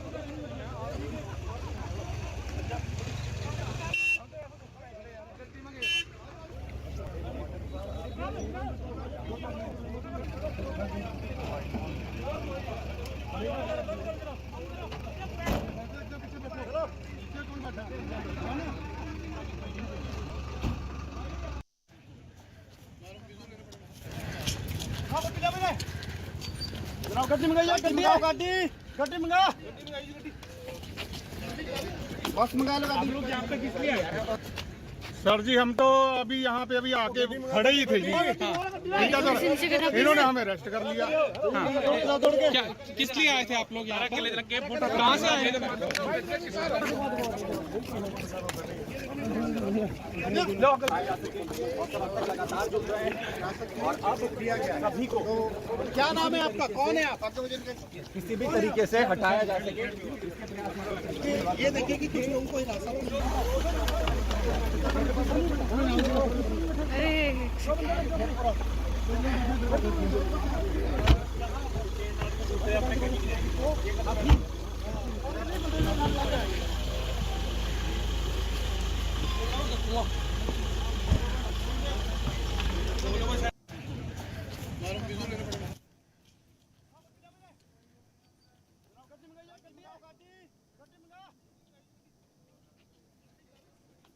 ਮੰਗਾਓ ਗੱਡੀ ਗੱਡੀ ਮੰਗਾ ਗੱਡੀ ਮੰਗਾਈ ਜੀ ਗੱਡੀ ਬਸ ਮੰਗਾ ਲਓ ਗੱਡੀ। ਲੋਕ ਯਾਰ ਤੱਕ ਕਿਸ ਲਈ ਆਇਆ सर जी हम तो अभी यहाँ पे अभी आके खड़े ही थे जी। ठीक है सर इन्होंने हमें अरेस्ट कर लिया। हाँ। क्या किस लिए आए थे आप लोग यहाँ कहाँ से आए क्या नाम है आपका? कौन है आप? किसी भी तरीके से हटाया जा सके। ये देखिए कि कुछ लोगों को हिरासत ਗੱਡੀ ਮੰਗਾ ਗੱਡੀ ਮੰਗਾ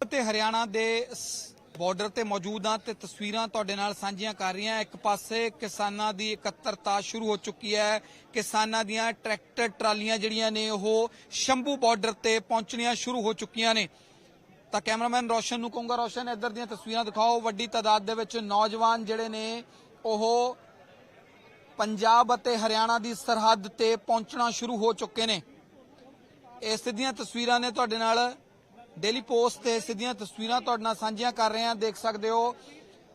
ਤੇ ਹਰਿਆਣਾ ਦੇ ਬਾਰਡਰ ਤੇ ਮੌਜੂਦ ਹਾਂ ਤੇ ਤਸਵੀਰਾਂ ਤੁਹਾਡੇ ਨਾਲ ਸਾਂਝੀਆਂ ਕਰ ਰਹੀਆਂ। ਇੱਕ ਪਾਸੇ ਕਿਸਾਨਾਂ ਦੀ ਇਕੱਤਰਤਾ ਸ਼ੁਰੂ ਹੋ ਚੁੱਕੀ ਹੈ। ਕਿਸਾਨਾਂ ਦੀਆਂ ਟਰੈਕਟਰ ਟਰਾਲੀਆਂ ਜਿਹੜੀਆਂ ਨੇ, ਉਹ ਸ਼ੰਭੂ ਬਾਰਡਰ ਤੇ ਪਹੁੰਚਣੀਆਂ ਸ਼ੁਰੂ ਹੋ ਚੁੱਕੀਆਂ ਨੇ। ਤਾਂ ਕੈਮਰਾਮੈਨ ਰੋਸ਼ਨ ਨੂੰ ਕਹੂੰਗਾ, ਰੋਸ਼ਨ, ਇੱਧਰ ਦੀਆਂ ਤਸਵੀਰਾਂ ਦਿਖਾਓ। ਵੱਡੀ ਤਾਦਾਦ ਦੇ ਵਿੱਚ ਨੌਜਵਾਨ ਜਿਹੜੇ ਨੇ, ਉਹ ਪੰਜਾਬ ਅਤੇ ਹਰਿਆਣਾ ਦੀ ਸਰਹੱਦ ਤੇ ਪਹੁੰਚਣਾ ਸ਼ੁਰੂ ਹੋ ਚੁੱਕੇ ਨੇ। ਇਸ ਦੀਆਂ ਤਸਵੀਰਾਂ ਨੇ ਤੁਹਾਡੇ ਨਾਲ ਡੇਲੀ ਪੋਸਟ ਤੇ ਸਿੱਧੀਆਂ ਤਸਵੀਰਾਂ ਤੁਹਾਡੇ ਨਾਲ ਸਾਂਝੀਆਂ ਕਰ ਰਹੇ ਹਾਂ, ਦੇਖ ਸਕਦੇ ਹੋ।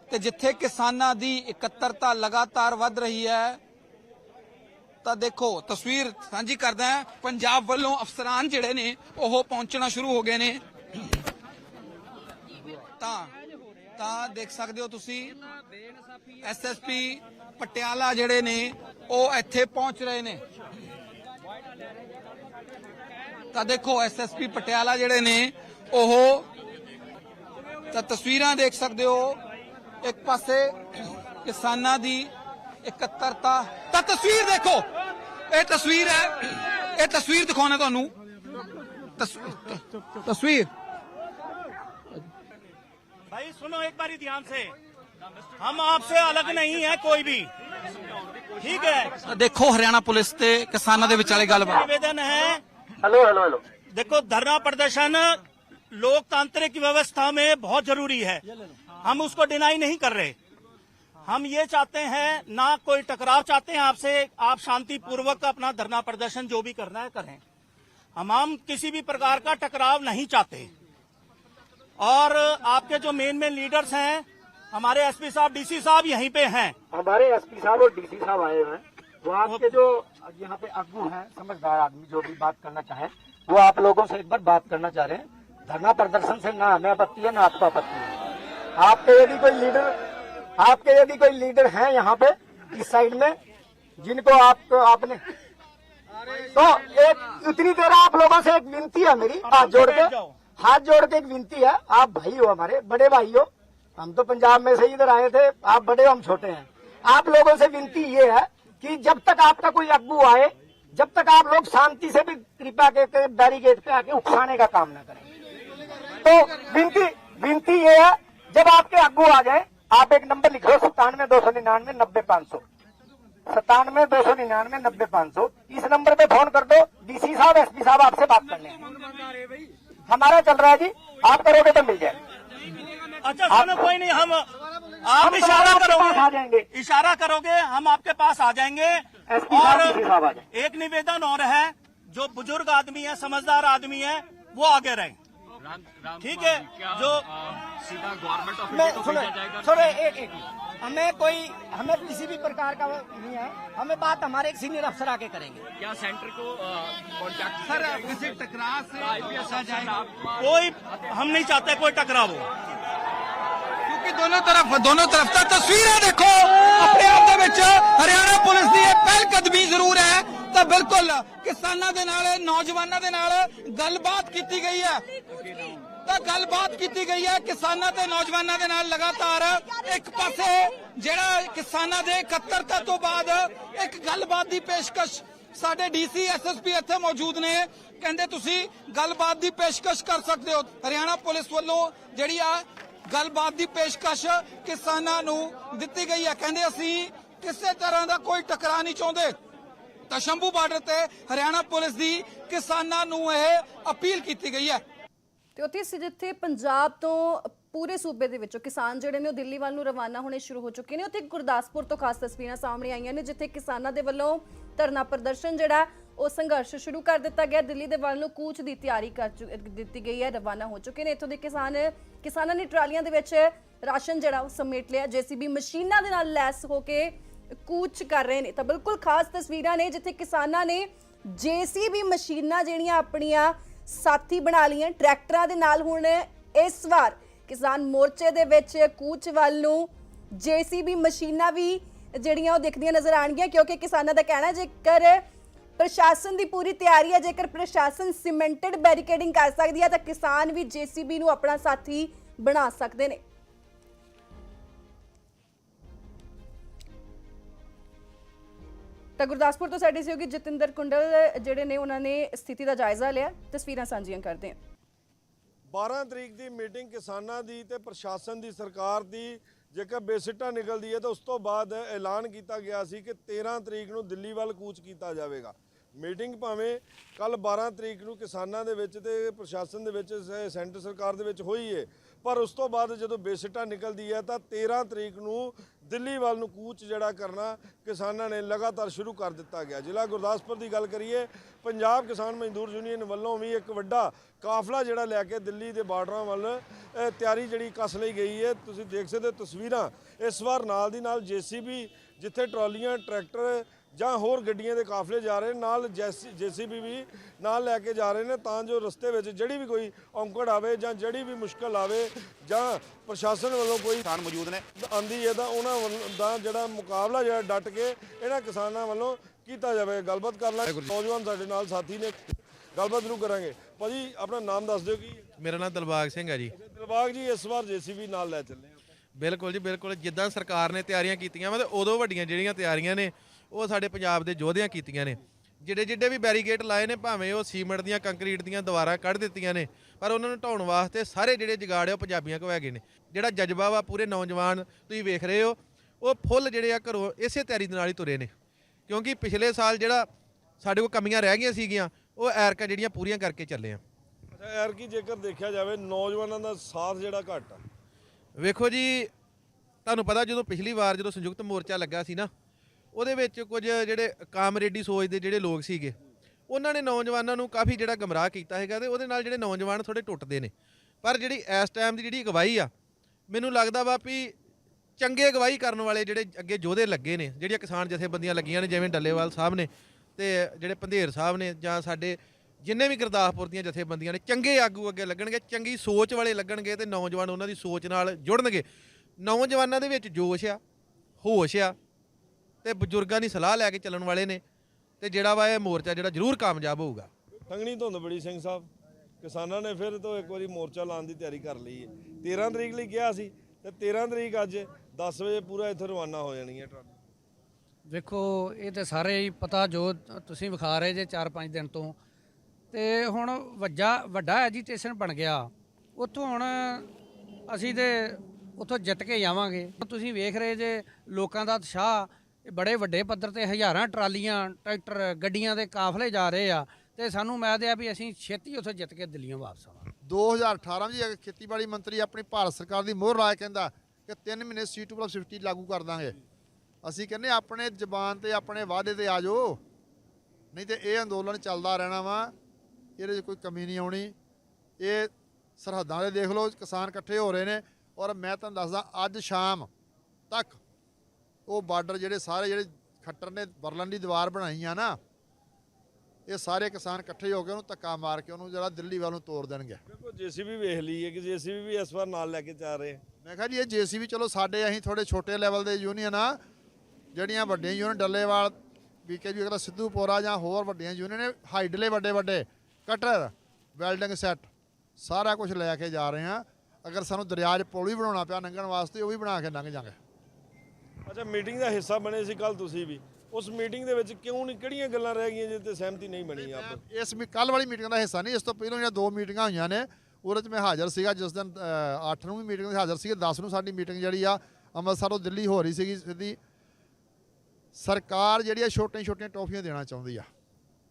ਤੇ ਜਿੱਥੇ ਕਿਸਾਨਾਂ ਦੀ ਇਕੱਤਰਤਾ ਲਗਾਤਾਰ ਵੱਧ ਰਹੀ ਹੈ, ਤਾਂ ਦੇਖੋ, ਤਸਵੀਰ ਸਾਂਝੀ ਕਰਦਾ ਹਾਂ। ਪੰਜਾਬ ਵੱਲੋਂ ਅਫਸਰਾਨ ਜਿਹੜੇ ਨੇ, ਉਹ ਪਹੁੰਚਣਾ ਸ਼ੁਰੂ ਹੋ ਗਏ ਨੇ। ਤਾਂ ਤਾਂ ਦੇਖ ਸਕਦੇ ਹੋ ਤੁਸੀਂ ਐਸਐਸਪੀ ਪਟਿਆਲਾ ਜਿਹੜੇ ਨੇ, ਉਹ ਇੱਥੇ ਪਹੁੰਚ ਰਹੇ ਨੇ। ਤਾਂ ਦੇਖੋ ਐਸਐਸਪੀ ਪਟਿਆਲਾ ਜਿਹੜੇ ਨੇ ਉਹ ਤਾਂ ਤਸਵੀਰਾਂ ਦੇਖ ਸਕਦੇ ਹੋ ਇੱਕ ਪਾਸੇ ਕਿਸਾਨਾਂ ਦੀ ਇਕੱਤਰਤਾ ਤਾਂ ਤਸਵੀਰ ਦੇਖੋ ਇਹ ਤਸਵੀਰ ਹੈ ਇਹ ਤਸਵੀਰ ਦਿਖਾਉਣਾ ਤੁਹਾਨੂੰ ਤਸ- ਤ- ਤਸਵੀਰ भाई सुनो एक बारी ध्यान से हम आपसे अलग नहीं है कोई भी ठीक है ਤਾਂ ਦੇਖੋ ਹਰਿਆਣਾ ਪੁਲਿਸ ਤੇ ਕਿਸਾਨਾਂ ਦੇ ਵਿਚਾਲੇ ਗੱਲਬਾਤ निवेदन है हेलो हेलो हेलो देखो धरना प्रदर्शन लोकतांत्रिक व्यवस्था में बहुत ज़रूरी है। हम उसको डिनाई नहीं कर रहे। हम ये चाहते हैं ना कोई टकराव चाहते हैं आपसे आप शांति पूर्वक अपना धरना प्रदर्शन जो भी करना है करें। हम हम किसी भी प्रकार का टकराव नहीं चाहते। और आपके जो मेन मेन लीडर्स हैं हमारे एसपी साहब डीसी साहब यहीं पे हैं। हमारे एसपी साहब और डीसी साहब आए हुए हैं। वो आपके जो यहाँ पे अगू हैं समझदार आदमी जो भी बात करना चाहे वो आप लोगों से एक बार बात करना चाह रहे हैं। धरना प्रदर्शन से ना हमें आपत्ति है ना आपको आपत्ति है। आपके यदि कोई लीडर आपके यदि कोई लीडर हैं यहाँ पे इस साइड में जिनको आप आपने तो एक इतनी देर आप लोगों से एक विनती है मेरी हाथ जोड़ के हाथ जोड़ के एक विनती है। आप भाई हो हमारे बड़े भाई हो। हम तो पंजाब में से इधर आए थे आप बड़े हो, हम छोटे हैं। आप लोगों से विनती ये है कि जब तक आपका कोई अग्गू आए जब तक आप लोग शांति से भी कृपा के, बैरिकेड पे आके उकसाने का काम ना करें। तो विनती विनती ये है जब आपके अग्गू आ जाए आप एक नंबर लिख लो सत्तानवे दो सौ निन्यानवे नब्बे पाँच सौ। सत्तानवे दो सौ निन्यानवे नब्बे पाँच सौ। इस नंबर पे फ़ोन कर दो डीसी साहब एसपी साहब आपसे बात कर लेंगे। हमारा चल रहा है जी आप करोगे तो मिल जाए अच्छा कोई नहीं हम आप इशारा पास आ करोगे। जाएँगे। इशारा करोगे हम आपके पास आ जाएँगे। और। एक निवेदन और है जो बुज़ुर्ग आदमी है समझदार आदमी है वो आगे रहे। ठीक है? जो मैं सुनो सुनो एक एक हमें कोई हमें किसी भी प्रकार का नहीं है। हमें बात हमारे एक सीनियर अफसर आके करेंगे। क्या सेंटर को सर किसी टकराव से कोई हम नहीं चाहते कोई टकराव हो। ਕਿਉਂਕਿ ਦੋਨੋਂ ਤਰਫ ਦੋਨੋਂ ਤਰਫ ਤਾਂ ਤਸਵੀਰਾਂ ਦੇਖੋ। ਆਪਣੇ ਆਪ ਦੇ ਵਿੱਚ ਹਰਿਆਣਾ ਪੁਲਿਸ ਦੀ ਇਹ ਪਹਿਲ ਕਦਮੀ ਜ਼ਰੂਰ ਹੈ। ਤਾਂ ਬਿਲਕੁਲ ਕਿਸਾਨਾਂ ਦੇ ਨਾਲ, ਨੌਜਵਾਨਾਂ ਦੇ ਨਾਲ ਗੱਲਬਾਤ ਕੀਤੀ ਗਈ ਹੈ। ਤਾਂ ਗੱਲਬਾਤ ਕੀਤੀ ਗਈ ਹੈ, ਕਿਸਾਨਾਂ ਤੇ ਨੌਜਵਾਨਾਂ ਦੇ ਨਾਲ ਲਗਾਤਾਰ ਇੱਕ ਪਾਸੇ ਜਿਹੜਾ ਕਿਸਾਨਾਂ ਦੇ ਇਕੱਤਰਤਾ ਤੋਂ ਬਾਅਦ ਇੱਕ ਗੱਲਬਾਤ ਦੀ ਪੇਸ਼ਕਸ਼ ਸਾਡੇ ਡੀਸੀ ਐਸਐਸਪੀ ਇੱਥੇ ਮੌਜੂਦ ਨੇ। ਕਹਿੰਦੇ ਤੁਸੀਂ ਗੱਲਬਾਤ ਦੀ ਪੇਸ਼ਕਸ਼ ਕਰ ਸਕਦੇ ਹੋ। ਹਰਿਆਣਾ ਪੁਲਿਸ ਵੱਲੋਂ ਜਿਹੜੀ ਆ ਗੱਲਬਾਤ ਦੀ ਪੇਸ਼ਕਸ਼ ਕਿਸਾਨਾਂ ਨੂੰ ਦਿੱਤੀ ਗਈ ਹੈ। ਕਹਿੰਦੇ ਅਸੀਂ ਕਿਸੇ ਤਰ੍ਹਾਂ ਦਾ ਕੋਈ ਟਕਰਾਅ ਨਹੀਂ ਚਾਹੁੰਦੇ। ਤਾਂ ਸ਼ੰਭੂ ਬਾਰਡਰ ਤੇ ਹਰਿਆਣਾ ਪੁਲਿਸ ਦੀ ਕਿਸਾਨਾਂ ਨੂੰ ਇਹ ਅਪੀਲ ਕੀਤੀ ਗਈ ਹੈ। ਤੇ ਉੱਥੇ ਜਿੱਥੇ ਪੰਜਾਬ ਤੋਂ ਪੂਰੇ ਸੂਬੇ ਦੇ ਵਿੱਚੋਂ ਕਿਸਾਨ ਜਿਹੜੇ ਨੇ ਉਹ ਦਿੱਲੀ ਵੱਲ ਨੂੰ ਰਵਾਨਾ ਹੋਣੇ ਸ਼ੁਰੂ ਹੋ ਚੁੱਕੇ ਨੇ। ਉੱਥੇ ਗੁਰਦਾਸਪੁਰ ਤੋਂ ਖਾਸ ਤਸਵੀਰਾਂ ਸਾਹਮਣੇ ਆਈਆਂ ਨੇ, ਜਿੱਥੇ ਕਿਸਾਨਾਂ ਦੇ ਵੱਲੋਂ ਧਰਨਾ ਪ੍ਰਦਰਸ਼ਨ ਜਿਹੜਾ ਉਹ ਸੰਘਰਸ਼ ਸ਼ੁਰੂ ਕਰ ਦਿੱਤਾ ਗਿਆ। ਦਿੱਲੀ ਦੇ ਵੱਲ ਨੂੰ ਕੂਚ ਦੀ ਤਿਆਰੀ ਕਰ ਚੁ- ਦਿੱਤੀ ਗਈ ਹੈ, ਰਵਾਨਾ ਹੋ ਚੁੱਕੇ ਨੇ। ਇੱਥੋਂ ਦੇ ਕਿਸਾਨ, ਕਿਸਾਨਾਂ ਨੇ ਟਰਾਲੀਆਂ ਦੇ ਵਿੱਚ ਰਾਸ਼ਨ ਜਿਹੜਾ ਉਹ ਸਮੇਟ ਲਿਆ। ਜੀਸੀਬੀ ਮਸ਼ੀਨਾਂ ਦੇ ਨਾਲ ਲੈਸ ਹੋ ਕੇ ਕੂਚ ਕਰ ਰਹੇ ਨੇ। ਤਾਂ ਬਿਲਕੁਲ ਖਾਸ ਤਸਵੀਰਾਂ ਨੇ ਜਿੱਥੇ ਕਿਸਾਨਾਂ ਨੇ ਜੀਸੀਬੀ ਮਸ਼ੀਨਾਂ ਜਿਹੜੀਆਂ ਆਪਣੀਆਂ ਸਾਥੀ ਬਣਾ ਲਈਆਂ। ਟਰੈਕਟਰਾਂ ਦੇ ਨਾਲ ਹੁਣ ਇਸ ਵਾਰ ਕਿਸਾਨ ਮੋਰਚੇ ਦੇ ਵਿੱਚ ਕੂਚ ਵੱਲ ਨੂੰ ਜੀਸੀਬੀ ਮਸ਼ੀਨਾਂ ਵੀ ਜਿਹੜੀਆਂ ਉਹ ਦਿਖਦੀਆਂ ਨਜ਼ਰ ਆਣਗੀਆਂ ਕਿਉਂਕਿ ਕਿਸਾਨਾਂ ਦਾ ਕਹਿਣਾ ਜੇਕਰ ਪ੍ਰਸ਼ਾਸਨ ਦੀ ਪੂਰੀ ਤਿਆਰੀ ਹੈ। ਜੇਕਰ ਪ੍ਰਸ਼ਾਸਨ ਸੀਮੈਂਟਡ ਬੈਰੀਕੇਡਿੰਗ ਕਰ ਸਕਦੀ ਹੈ, ਤਾਂ ਕਿਸਾਨ ਵੀ ਜੀਸੀਬੀ ਨੂੰ ਆਪਣਾ ਸਾਥੀ ਬਣਾ ਸਕਦੇ ਨੇ। ਤਾਂ ਗੁਰਦਾਸਪੁਰ ਤੋਂ ਸਾਡੇ ਸਹਿਯੋਗੀ ਜਤਿੰਦਰ ਕੁੰਡਲ ਜਿਹੜੇ ਨੇ, ਉਹਨਾਂ ਨੇ ਸਥਿਤੀ ਦਾ ਜਾਇਜ਼ਾ ਲਿਆ। ਤਸਵੀਰਾਂ ਸਾਂਝੀਆਂ ਕਰਦੇ ਹਾਂ। 12 ਤਰੀਕ ਦੀ ਮੀਟਿੰਗ ਕਿਸਾਨਾਂ ਦੀ ਤੇ ਪ੍ਰਸ਼ਾਸਨ ਦੀ, ਸਰਕਾਰ ਦੀ ਜੇਕਰ ਬੇਸਿੱਟਾ ਨਿਕਲਦੀ ਹੈ ਤਾਂ ਉਸ ਤੋਂ ਬਾਅਦ ਐਲਾਨ ਕੀਤਾ ਗਿਆ ਸੀ ਕਿ 13 ਤਰੀਕ ਨੂੰ ਦਿੱਲੀ ਵੱਲ ਕੂਚ ਕੀਤਾ ਜਾਵੇਗਾ। ਮੀਟਿੰਗ ਭਾਵੇਂ ਕੱਲ 12 ਤਰੀਕ ਨੂੰ ਕਿਸਾਨਾਂ ਦੇ ਵਿੱਚ ਤੇ ਪ੍ਰਸ਼ਾਸਨ ਦੇ ਵਿੱਚ ਸੈਂਟਰ ਸਰਕਾਰ ਦੇ ਵਿੱਚ ਹੋਈ ਹੈ ਪਰ ਉਸ ਤੋਂ ਬਾਅਦ ਜਦੋਂ ਬੇਸਿੱਟਾ ਨਿਕਲਦੀ ਹੈ ਤਾਂ 13 ਤਰੀਕ ਨੂੰ ਦਿੱਲੀ ਵੱਲ ਨੂੰ ਕੂਚ ਜਿਹੜਾ ਕਰਨਾ ਕਿਸਾਨਾਂ ਨੇ ਲਗਾਤਾਰ ਸ਼ੁਰੂ ਕਰ ਦਿੱਤਾ ਗਿਆ। ਜ਼ਿਲ੍ਹਾ ਗੁਰਦਾਸਪੁਰ ਦੀ ਗੱਲ ਕਰੀਏ, ਪੰਜਾਬ ਕਿਸਾਨ ਮਜ਼ਦੂਰ ਯੂਨੀਅਨ ਵੱਲੋਂ ਵੀ ਇੱਕ ਵੱਡਾ ਕਾਫਲਾ ਜਿਹੜਾ ਲੈ ਕੇ ਦਿੱਲੀ ਦੇ ਬਾਰਡਰਾਂ ਵੱਲ ਤਿਆਰੀ ਜਿਹੜੀ ਕਸ ਲਈ ਗਈ ਹੈ ਤੁਸੀਂ ਦੇਖ ਸਕਦੇ ਹੋ ਤਸਵੀਰਾਂ। ਇਸ ਵਾਰ ਨਾਲ ਦੀ ਨਾਲ ਜੀਸੀਬੀ, ਜਿੱਥੇ ਟਰਾਲੀਆਂ, ਟਰੈਕਟਰ ਜਾਂ ਹੋਰ ਗੱਡੀਆਂ ਦੇ ਕਾਫਲੇ ਜਾ ਰਹੇ ਨਾਲ ਜੀਸੀਬੀ ਵੀ ਨਾਲ ਲੈ ਕੇ ਜਾ ਰਹੇ ਨੇ ਤਾਂ ਜੋ ਰਸਤੇ ਵਿੱਚ ਜਿਹੜੀ ਵੀ ਕੋਈ ਔਂਕੜ ਆਵੇ ਜਾਂ ਜਿਹੜੀ ਵੀ ਮੁਸ਼ਕਲ ਆਵੇ ਜਾਂ ਪ੍ਰਸ਼ਾਸਨ ਵੱਲੋਂ ਕੋਈ ਕਿਸਾਨ ਮੌਜੂਦ ਨੇ। ਆਂਦੀ ਹੈ ਤਾਂ ਉਹਨਾਂ ਵੱਲ- ਦਾ ਜਿਹੜਾ ਮੁਕਾਬਲਾ ਜਿਹੜਾ ਡਟ ਕੇ ਇਹਨਾਂ ਕਿਸਾਨਾਂ ਵੱਲੋਂ ਕੀਤਾ ਜਾਵੇ। ਗੱਲਬਾਤ ਕਰ ਲਾਂਗੇ। ਨੌਜਵਾਨ ਸਾਡੇ ਨਾਲ ਸਾਥੀ ਨੇ। ਗੱਲਬਾਤ ਜ਼ਰੂਰ ਕਰਾਂਗੇ। ਭਾਜੀ ਆਪਣਾ ਨਾਮ ਦੱਸ ਦਿਓ ਕੀ? ਮੇਰਾ ਨਾਮ ਦਿਲਬਾਗ ਸਿੰਘ ਹੈ ਜੀ। ਦਿਲਬਾਗ ਜੀ ਇਸ ਵਾਰ ਜੀਸੀਬੀ ਨਾਲ ਲੈ ਚੱਲੇ ਬਿਲਕੁਲ ਜੀ ਬਿਲਕੁਲ। ਜਿੱਦਾਂ ਸਰਕਾਰ ਨੇ ਤਿਆਰੀਆਂ ਕੀਤੀਆਂ ਵਾ ਤੇ ਉਦੋਂ ਵੱਡੀਆਂ ਜਿਹੜੀਆਂ ਤਿਆਰੀਆਂ ਨੇ ਉਹ ਸਾਡੇ ਪੰਜਾਬ ਦੇ ਯੋਧਿਆਂ ਕੀਤੀਆਂ ਨੇ। ਜਿਹੜੇ ਜਿਹੜੇ ਵੀ ਬੈਰੀਗੇਟ ਲਾਏ ਨੇ ਭਾਵੇਂ ਉਹ ਸੀਮੈਂਟ ਦੀਆਂ ਕੰਕਰੀਟ ਦੀਆਂ ਦੀਵਾਰਾਂ ਕੱਢ ਦਿੱਤੀਆਂ ਨੇ ਪਰ ਉਹਨਾਂ ਨੂੰ ਢਾਉਣ ਵਾਸਤੇ ਸਾਰੇ ਜਿਹੜੇ ਜਗਾੜ ਉਹ ਪੰਜਾਬੀਆਂ ਕੋਲ ਹੈਗੇ ਨੇ। ਜਿਹੜਾ ਜਜ਼ਬਾ ਵਾ ਪੂਰੇ ਨੌਜਵਾਨ ਤੁਸੀਂ ਵੇਖ ਰਹੇ ਹੋ ਉਹ ਫੁੱਲ ਜਿਹੜੇ ਆ ਘਰੋਂ ਇਸੇ ਤਿਆਰੀ ਦੇ ਨਾਲ ਹੀ ਤੁਰੇ ਨੇ। ਕਿਉਂਕਿ ਪਿਛਲੇ ਸਾਲ ਜਿਹੜਾ ਸਾਡੇ ਕੋਲ ਕਮੀਆਂ ਰਹਿ ਗਈਆਂ ਸੀਗੀਆਂ ਉਹ ਐਰਕਾਂ ਜਿਹੜੀਆਂ ਪੂਰੀਆਂ ਕਰਕੇ ਚੱਲੇ ਆ। ਅੱਛਾ ਯਾਰ ਕੀ ਜੇਕਰ ਦੇਖਿਆ ਜਾਵੇ ਨੌਜਵਾਨਾਂ ਦਾ ਸਾਥ ਜਿਹੜਾ ਘੱਟ ਆ। ਵੇਖੋ ਜੀ ਤੁਹਾਨੂੰ ਪਤਾ ਜਦੋਂ ਪਿਛਲੀ ਵਾਰ ਜਦੋਂ ਸੰਯੁਕਤ ਮੋਰਚਾ ਲੱਗਾ ਸੀ ਨਾ ਉਹਦੇ ਵਿੱਚ ਕੁਝ ਜਿਹੜੇ ਕਾਮਰੇਡੀ ਸੋਚ ਦੇ ਜਿਹੜੇ ਲੋਕ ਸੀਗੇ, ਉਹਨਾਂ ਨੇ ਨੌਜਵਾਨਾਂ ਨੂੰ ਕਾਫੀ ਜਿਹੜਾ ਗਮਰਾਹ ਕੀਤਾ ਹੈਗਾ ਤੇ ਉਹਦੇ ਨਾਲ ਜਿਹੜੇ ਨੌਜਵਾਨ ਥੋੜੇ ਟੁੱਟਦੇ ਨੇ। ਪਰ ਜਿਹੜੀ ਇਸ ਟਾਈਮ ਦੀ ਜਿਹੜੀ ਅਗਵਾਈ ਆ, ਮੈਨੂੰ ਲੱਗਦਾ ਵਾ ਵੀ ਚੰਗੇ ਅਗਵਾਈ ਕਰਨ ਵਾਲੇ ਜਿਹੜੇ ਅੱਗੇ ਯੋਧੇ ਲੱਗੇ ਨੇ, ਜਿਹੜੀਆਂ ਕਿਸਾਨ ਜਥੇਬੰਦੀਆਂ ਲੱਗੀਆਂ ਨੇ, ਜਿਵੇਂ ਡੱਲੇਵਾਲ ਸਾਹਿਬ ਨੇ ਤੇ ਜਿਹੜੇ ਪੰਧੇਰ ਸਾਹਿਬ ਨੇ ਜਾਂ ਸਾਡੇ ਜਿੰਨੇ ਵੀ ਗੁਰਦਾਸਪੁਰ ਦੀਆਂ ਜਥੇਬੰਦੀਆਂ ਨੇ, ਚੰਗੇ ਆਗੂ ਅੱਗੇ ਲੱਗਣਗੇ, ਚੰਗੀ ਸੋਚ ਵਾਲੇ ਲੱਗਣਗੇ ਤੇ ਨੌਜਵਾਨ ਉਹਨਾਂ ਦੀ ਸੋਚ ਨਾਲ ਜੁੜਨਗੇ। ਨੌਜਵਾਨਾਂ ਦੇ ਵਿੱਚ ਜੋਸ਼ ਆ, ਹੋਸ਼ ਆ ਤੇ ਬਜ਼ੁਰਗਾਂ ਦੀ ਸਲਾਹ ਲੈ ਕੇ ਚੱਲਣ ਵਾਲੇ ਨੇ ਤੇ ਜਿਹੜਾ ਵਾ ਇਹ ਮੋਰਚਾ ਜਿਹੜਾ ਜ਼ਰੂਰ ਕਾਮਯਾਬ ਹੋਊਗਾ। ਸੰਗਣੀ ਧੁੰਦ ਬੜੀ ਸਿੰਘ ਸਾਹਿਬ ਕਿਸਾਨਾਂ ਨੇ ਫਿਰ ਤੋਂ ਇੱਕ ਵਾਰੀ ਮੋਰਚਾ ਲਾਉਣ ਦੀ ਤਿਆਰੀ ਕਰ ਲਈ ਹੈ। 13 ਤਰੀਕ ਲਈ ਕਿਹਾ ਸੀ ਤੇ 13 ਤਰੀਕ ਅੱਜ 10 ਵਜੇ ਪੂਰਾ ਇੱਥੇ ਰਵਾਨਾ ਹੋ ਜਾਣੀ ਹੈ ਟਰਾਲੀ ਵੇਖੋ ਇਹ ਤੇ ਸਾਰੇ ਹੀ ਪਤਾ ਜੋ ਤੁਸੀਂ ਵਿਖਾ ਰਹੇ ਜੇ 4-5 ਦਿਨ ਤੋਂ। ਤੇ ਹੁਣ ਵੱਡਾ ਵੱਡਾ ਐਜੀਟੇਸ਼ਨ ਬਣ ਗਿਆ। ਉੱਥੋਂ ਹੁਣ ਅਸੀਂ ਤੇ ਉੱਥੋਂ ਜਿੱਤ ਕੇ ਜਾਵਾਂਗੇ। ਤੁਸੀਂ ਵੇਖ ਰਹੇ ਜੇ ਲੋਕਾਂ ਦਾ ਉਤਸ਼ਾਹ ਇਹ ਬੜੇ ਵੱਡੇ ਪੱਧਰ ਤੇ ਹਜ਼ਾਰਾਂ ਟਰਾਲੀਆਂ, ਟਰੈਕਟਰ, ਗੱਡੀਆਂ ਦੇ ਕਾਫਲੇ ਜਾ ਰਹੇ ਆ ਤੇ ਸਾਨੂੰ ਉਮੀਦ ਆ ਵੀ ਅਸੀਂ ਛੇਤੀ ਉੱਥੇ ਜਿੱਤ ਕੇ ਦਿੱਲੀੋਂ ਵਾਪਸ ਆਵਾਂਗੇ। 2018 ਵਿੱਚ ਅਗਰ ਖੇਤੀਬਾੜੀ ਮੰਤਰੀ ਆਪਣੀ ਭਾਰਤ ਸਰਕਾਰ ਦੀ ਮੋਹਰ ਲਾ ਕਹਿੰਦਾ ਕਿ 3 ਮਹੀਨੇ ਸੀ ਟੂ ਪਲੱਸ 50 ਲਾਗੂ ਕਰ ਦਾਂਗੇ। ਅਸੀਂ ਕਹਿੰਦੇ ਆਪਣੇ ਜ਼ਬਾਨ ਤੇ ਆਪਣੇ ਵਾਅਦੇ ਤੇ ਆ ਜਾਓ। ਨਹੀਂ ਤੇ ਇਹ ਅੰਦੋਲਨ ਚੱਲਦਾ ਰਹਿਣਾ ਵਾ, ਇਹਦੇ 'ਚ ਕੋਈ ਕਮੀ ਨਹੀਂ ਆਉਣੀ। ਇਹ ਸਰਹੱਦਾਂ ਦੇ ਦੇਖ ਲਓ, ਕਿਸਾਨ ਇਕੱਠੇ ਹੋ ਰਹੇ ਨੇ ਔਰ ਮੈਂ ਤੁਹਾਨੂੰ ਦੱਸਦਾ, ਅੱਜ ਸ਼ਾਮ ਤੱਕ ਉਹ ਬਾਰਡਰ ਜਿਹੜੇ ਸਾਰੇ ਜਿਹੜੇ ਖੱਟਰ ਨੇ ਬਰਲਨ ਦੀ ਦੀਵਾਰ ਬਣਾਈ ਆ ਨਾ ਇਹ ਸਾਰੇ ਕਿਸਾਨ ਇਕੱਠੇ ਹੋ ਕੇ ਉਹਨੂੰ ਧੱਕਾ ਮਾਰ ਕੇ ਉਹਨੂੰ ਜਿਹੜਾ ਦਿੱਲੀ ਵੱਲ ਨੂੰ ਤੋੜ ਦੇਣਗੇ। ਦੇਖੋ ਜੀਸੀਬੀ ਵੇਖ ਲਈ ਹੈ ਕਿ ਜੀਸੀਬੀ ਵੀ ਇਸ ਵਾਰ ਨਾਲ ਲੈ ਕੇ ਚੱਲ ਰਹੇ ਆ। ਮੈਂ ਕਿਹਾ ਜੀ ਇਹ ਜੀਸੀਬੀ ਚਲੋ ਸਾਡੇ ਅਸੀਂ ਥੋੜੇ ਛੋਟੇ ਲੈਵਲ ਦੇ ਯੂਨੀਅਨ ਆ ਜਿਹੜੀਆਂ ਵੱਡੀਆਂ ਯੂਨੀਅਨ ਡੱਲੇਵਾਲ ਬੀਕੇਯੂ ਅਗਲਾ ਸਿੱਧੂਪੁਰਾ ਜਾਂ ਹੋਰ ਵੱਡੀਆਂ ਯੂਨੀਅਨ ਨੇ ਹਾਈਡਲੇ ਵੱਡੇ ਵੱਡੇ ਕਟਰ ਵੈਲਡਿੰਗ ਸੈੱਟ ਸਾਰਾ ਕੁਝ ਲੈ ਕੇ ਜਾ ਰਹੇ ਹਾਂ ਅਗਰ ਸਾਨੂੰ ਦਰਿਆ 'ਚ ਪੁਲ ਵੀ ਬਣਾਉਣਾ ਪਿਆ ਲੰਘਣ ਵਾਸਤੇ ਉਹ ਵੀ ਬਣਾ ਕੇ ਲੰਘ ਜਾਵਾਂਗੇ ਅੱਛਾ ਮੀਟਿੰਗ ਦਾ ਹਿੱਸਾ ਬਣੇ ਸੀ ਕੱਲ ਤੁਸੀਂ ਵੀ। ਉਸ ਮੀਟਿੰਗ ਦੇ ਵਿੱਚ ਕਿਉਂ ਨਹੀਂ, ਕਿਹੜੀਆਂ ਗੱਲਾਂ ਰਹਿ ਗਈਆਂ ਜਿਸ ਤੇ ਸਹਿਮਤੀ ਨਹੀਂ ਬਣੀ ਆਪ? ਇਸ ਕੱਲ ਵਾਲੀ ਮੀਟਿੰਗ ਦਾ ਹਿੱਸਾ ਨਹੀਂ, ਇਸ ਤੋਂ ਪਹਿਲਾਂ ਜਿਹੜੀਆਂ ਦੋ ਮੀਟਿੰਗਾਂ ਹੋਈਆਂ ਨੇ, ਉਹਦੇ 'ਚ ਮੈਂ ਹਾਜ਼ਰ ਸੀਗਾ, ਜਿਸ ਦਿਨ 8 ਨੂੰ ਵੀ ਮੀਟਿੰਗ 'ਤੇ ਹਾਜ਼ਰ ਸੀਗਾ 10 ਨੂੰ ਸਾਡੀ ਮੀਟਿੰਗ ਜਿਹੜੀ ਆ, ਅੰਮ੍ਰਿਤਸਰ ਤੋਂ ਦਿੱਲੀ ਹੋ ਰਹੀ ਸੀਗੀ ਸਿੱਧੀ ਸਰਕਾਰ ਜਿਹੜੀ ਆ ਛੋਟੀਆਂ ਛੋਟੀਆਂ ਟੌਫੀਆਂ ਦੇਣਾ ਚਾਹੁੰਦੀ ਆ।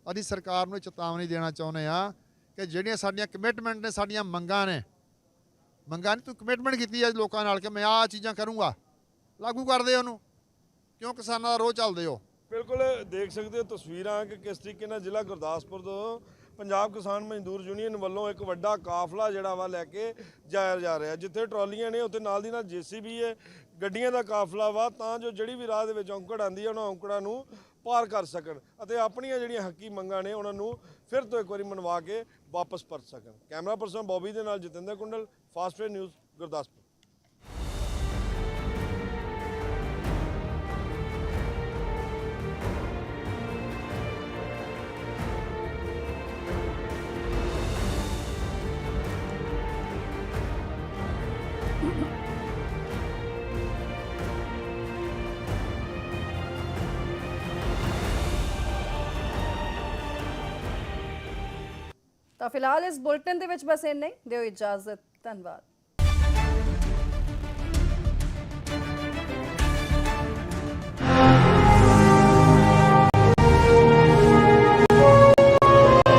ਅਸੀਂ ਸਰਕਾਰ ਨੂੰ ਇਹ ਚੇਤਾਵਨੀ ਦੇਣਾ ਚਾਹੁੰਦੇ ਆ ਕਿ ਜਿਹੜੀਆਂ ਸਾਡੀਆਂ ਕਮਿਟਮੈਂਟ ਨੇ, ਸਾਡੀਆਂ ਮੰਗਾਂ ਨੇ, ਮੰਗਾਂ ਨਹੀਂ, ਤੂੰ ਕਮਿਟਮੈਂਟ ਕੀਤੀ ਆ ਲੋਕਾਂ ਨਾਲ ਕਿ ਮੈਂ ਆਹ ਚੀਜ਼ਾਂ ਕਰੂੰਗਾ। ਲਾਗੂ ਕਰਦੇ ਉਹਨੂੰ। ਕਿਉਂ ਕਿਸਾਨਾਂ ਦਾ ਰੋਹ ਚੱਲਦੇ ਹੋ? ਬਿਲਕੁਲ, ਦੇਖ ਸਕਦੇ ਹੋ ਤਸਵੀਰਾਂ ਕਿ ਕਿਸ ਤਰੀਕੇ ਨਾਲ ਜ਼ਿਲ੍ਹਾ ਗੁਰਦਾਸਪੁਰ ਤੋਂ ਪੰਜਾਬ ਕਿਸਾਨ ਮਜ਼ਦੂਰ ਯੂਨੀਅਨ ਵੱਲੋਂ ਇੱਕ ਵੱਡਾ ਕਾਫਲਾ ਜਿਹੜਾ ਵਾ ਲੈ ਕੇ ਜਾਇਆ ਜਾ ਰਿਹਾ। ਜਿੱਥੇ ਟਰਾਲੀਆਂ ਨੇ, ਉੱਥੇ ਨਾਲ ਦੀ ਨਾਲ ਜੀਸੀਬੀ ਹੈ, ਗੱਡੀਆਂ ਦਾ ਕਾਫਲਾ ਵਾ, ਤਾਂ ਜੋ ਜਿਹੜੀ ਵੀ ਰਾਹ ਦੇ ਵਿੱਚ ਔਂਕੜ ਆਂਦੀ ਹੈ, ਉਹਨਾਂ ਔਂਕੜਾਂ ਨੂੰ ਪਾਰ ਕਰ ਸਕਣ ਅਤੇ ਆਪਣੀਆਂ ਜਿਹੜੀਆਂ ਹੱਕੀ ਮੰਗਾਂ ਨੇ, ਉਹਨਾਂ ਨੂੰ ਫਿਰ ਤੋਂ ਇੱਕ ਵਾਰੀ ਮਨਵਾ ਕੇ ਵਾਪਸ ਪਰਤ ਸਕਣ। ਕੈਮਰਾ ਪਰਸਨ ਬੌਬੀ ਦੇ ਨਾਲ Jatinder Kundal, fast fair news Gurdaspur. ਫਿਲਹਾਲ ਇਸ ਬੁਲਟਨ ਦੇ ਵਿੱਚ ਬਸ ਇੰਨਾ ਹੀ। ਦਿਓ ਇਜਾਜ਼ਤ ਧੰਨਵਾਦ।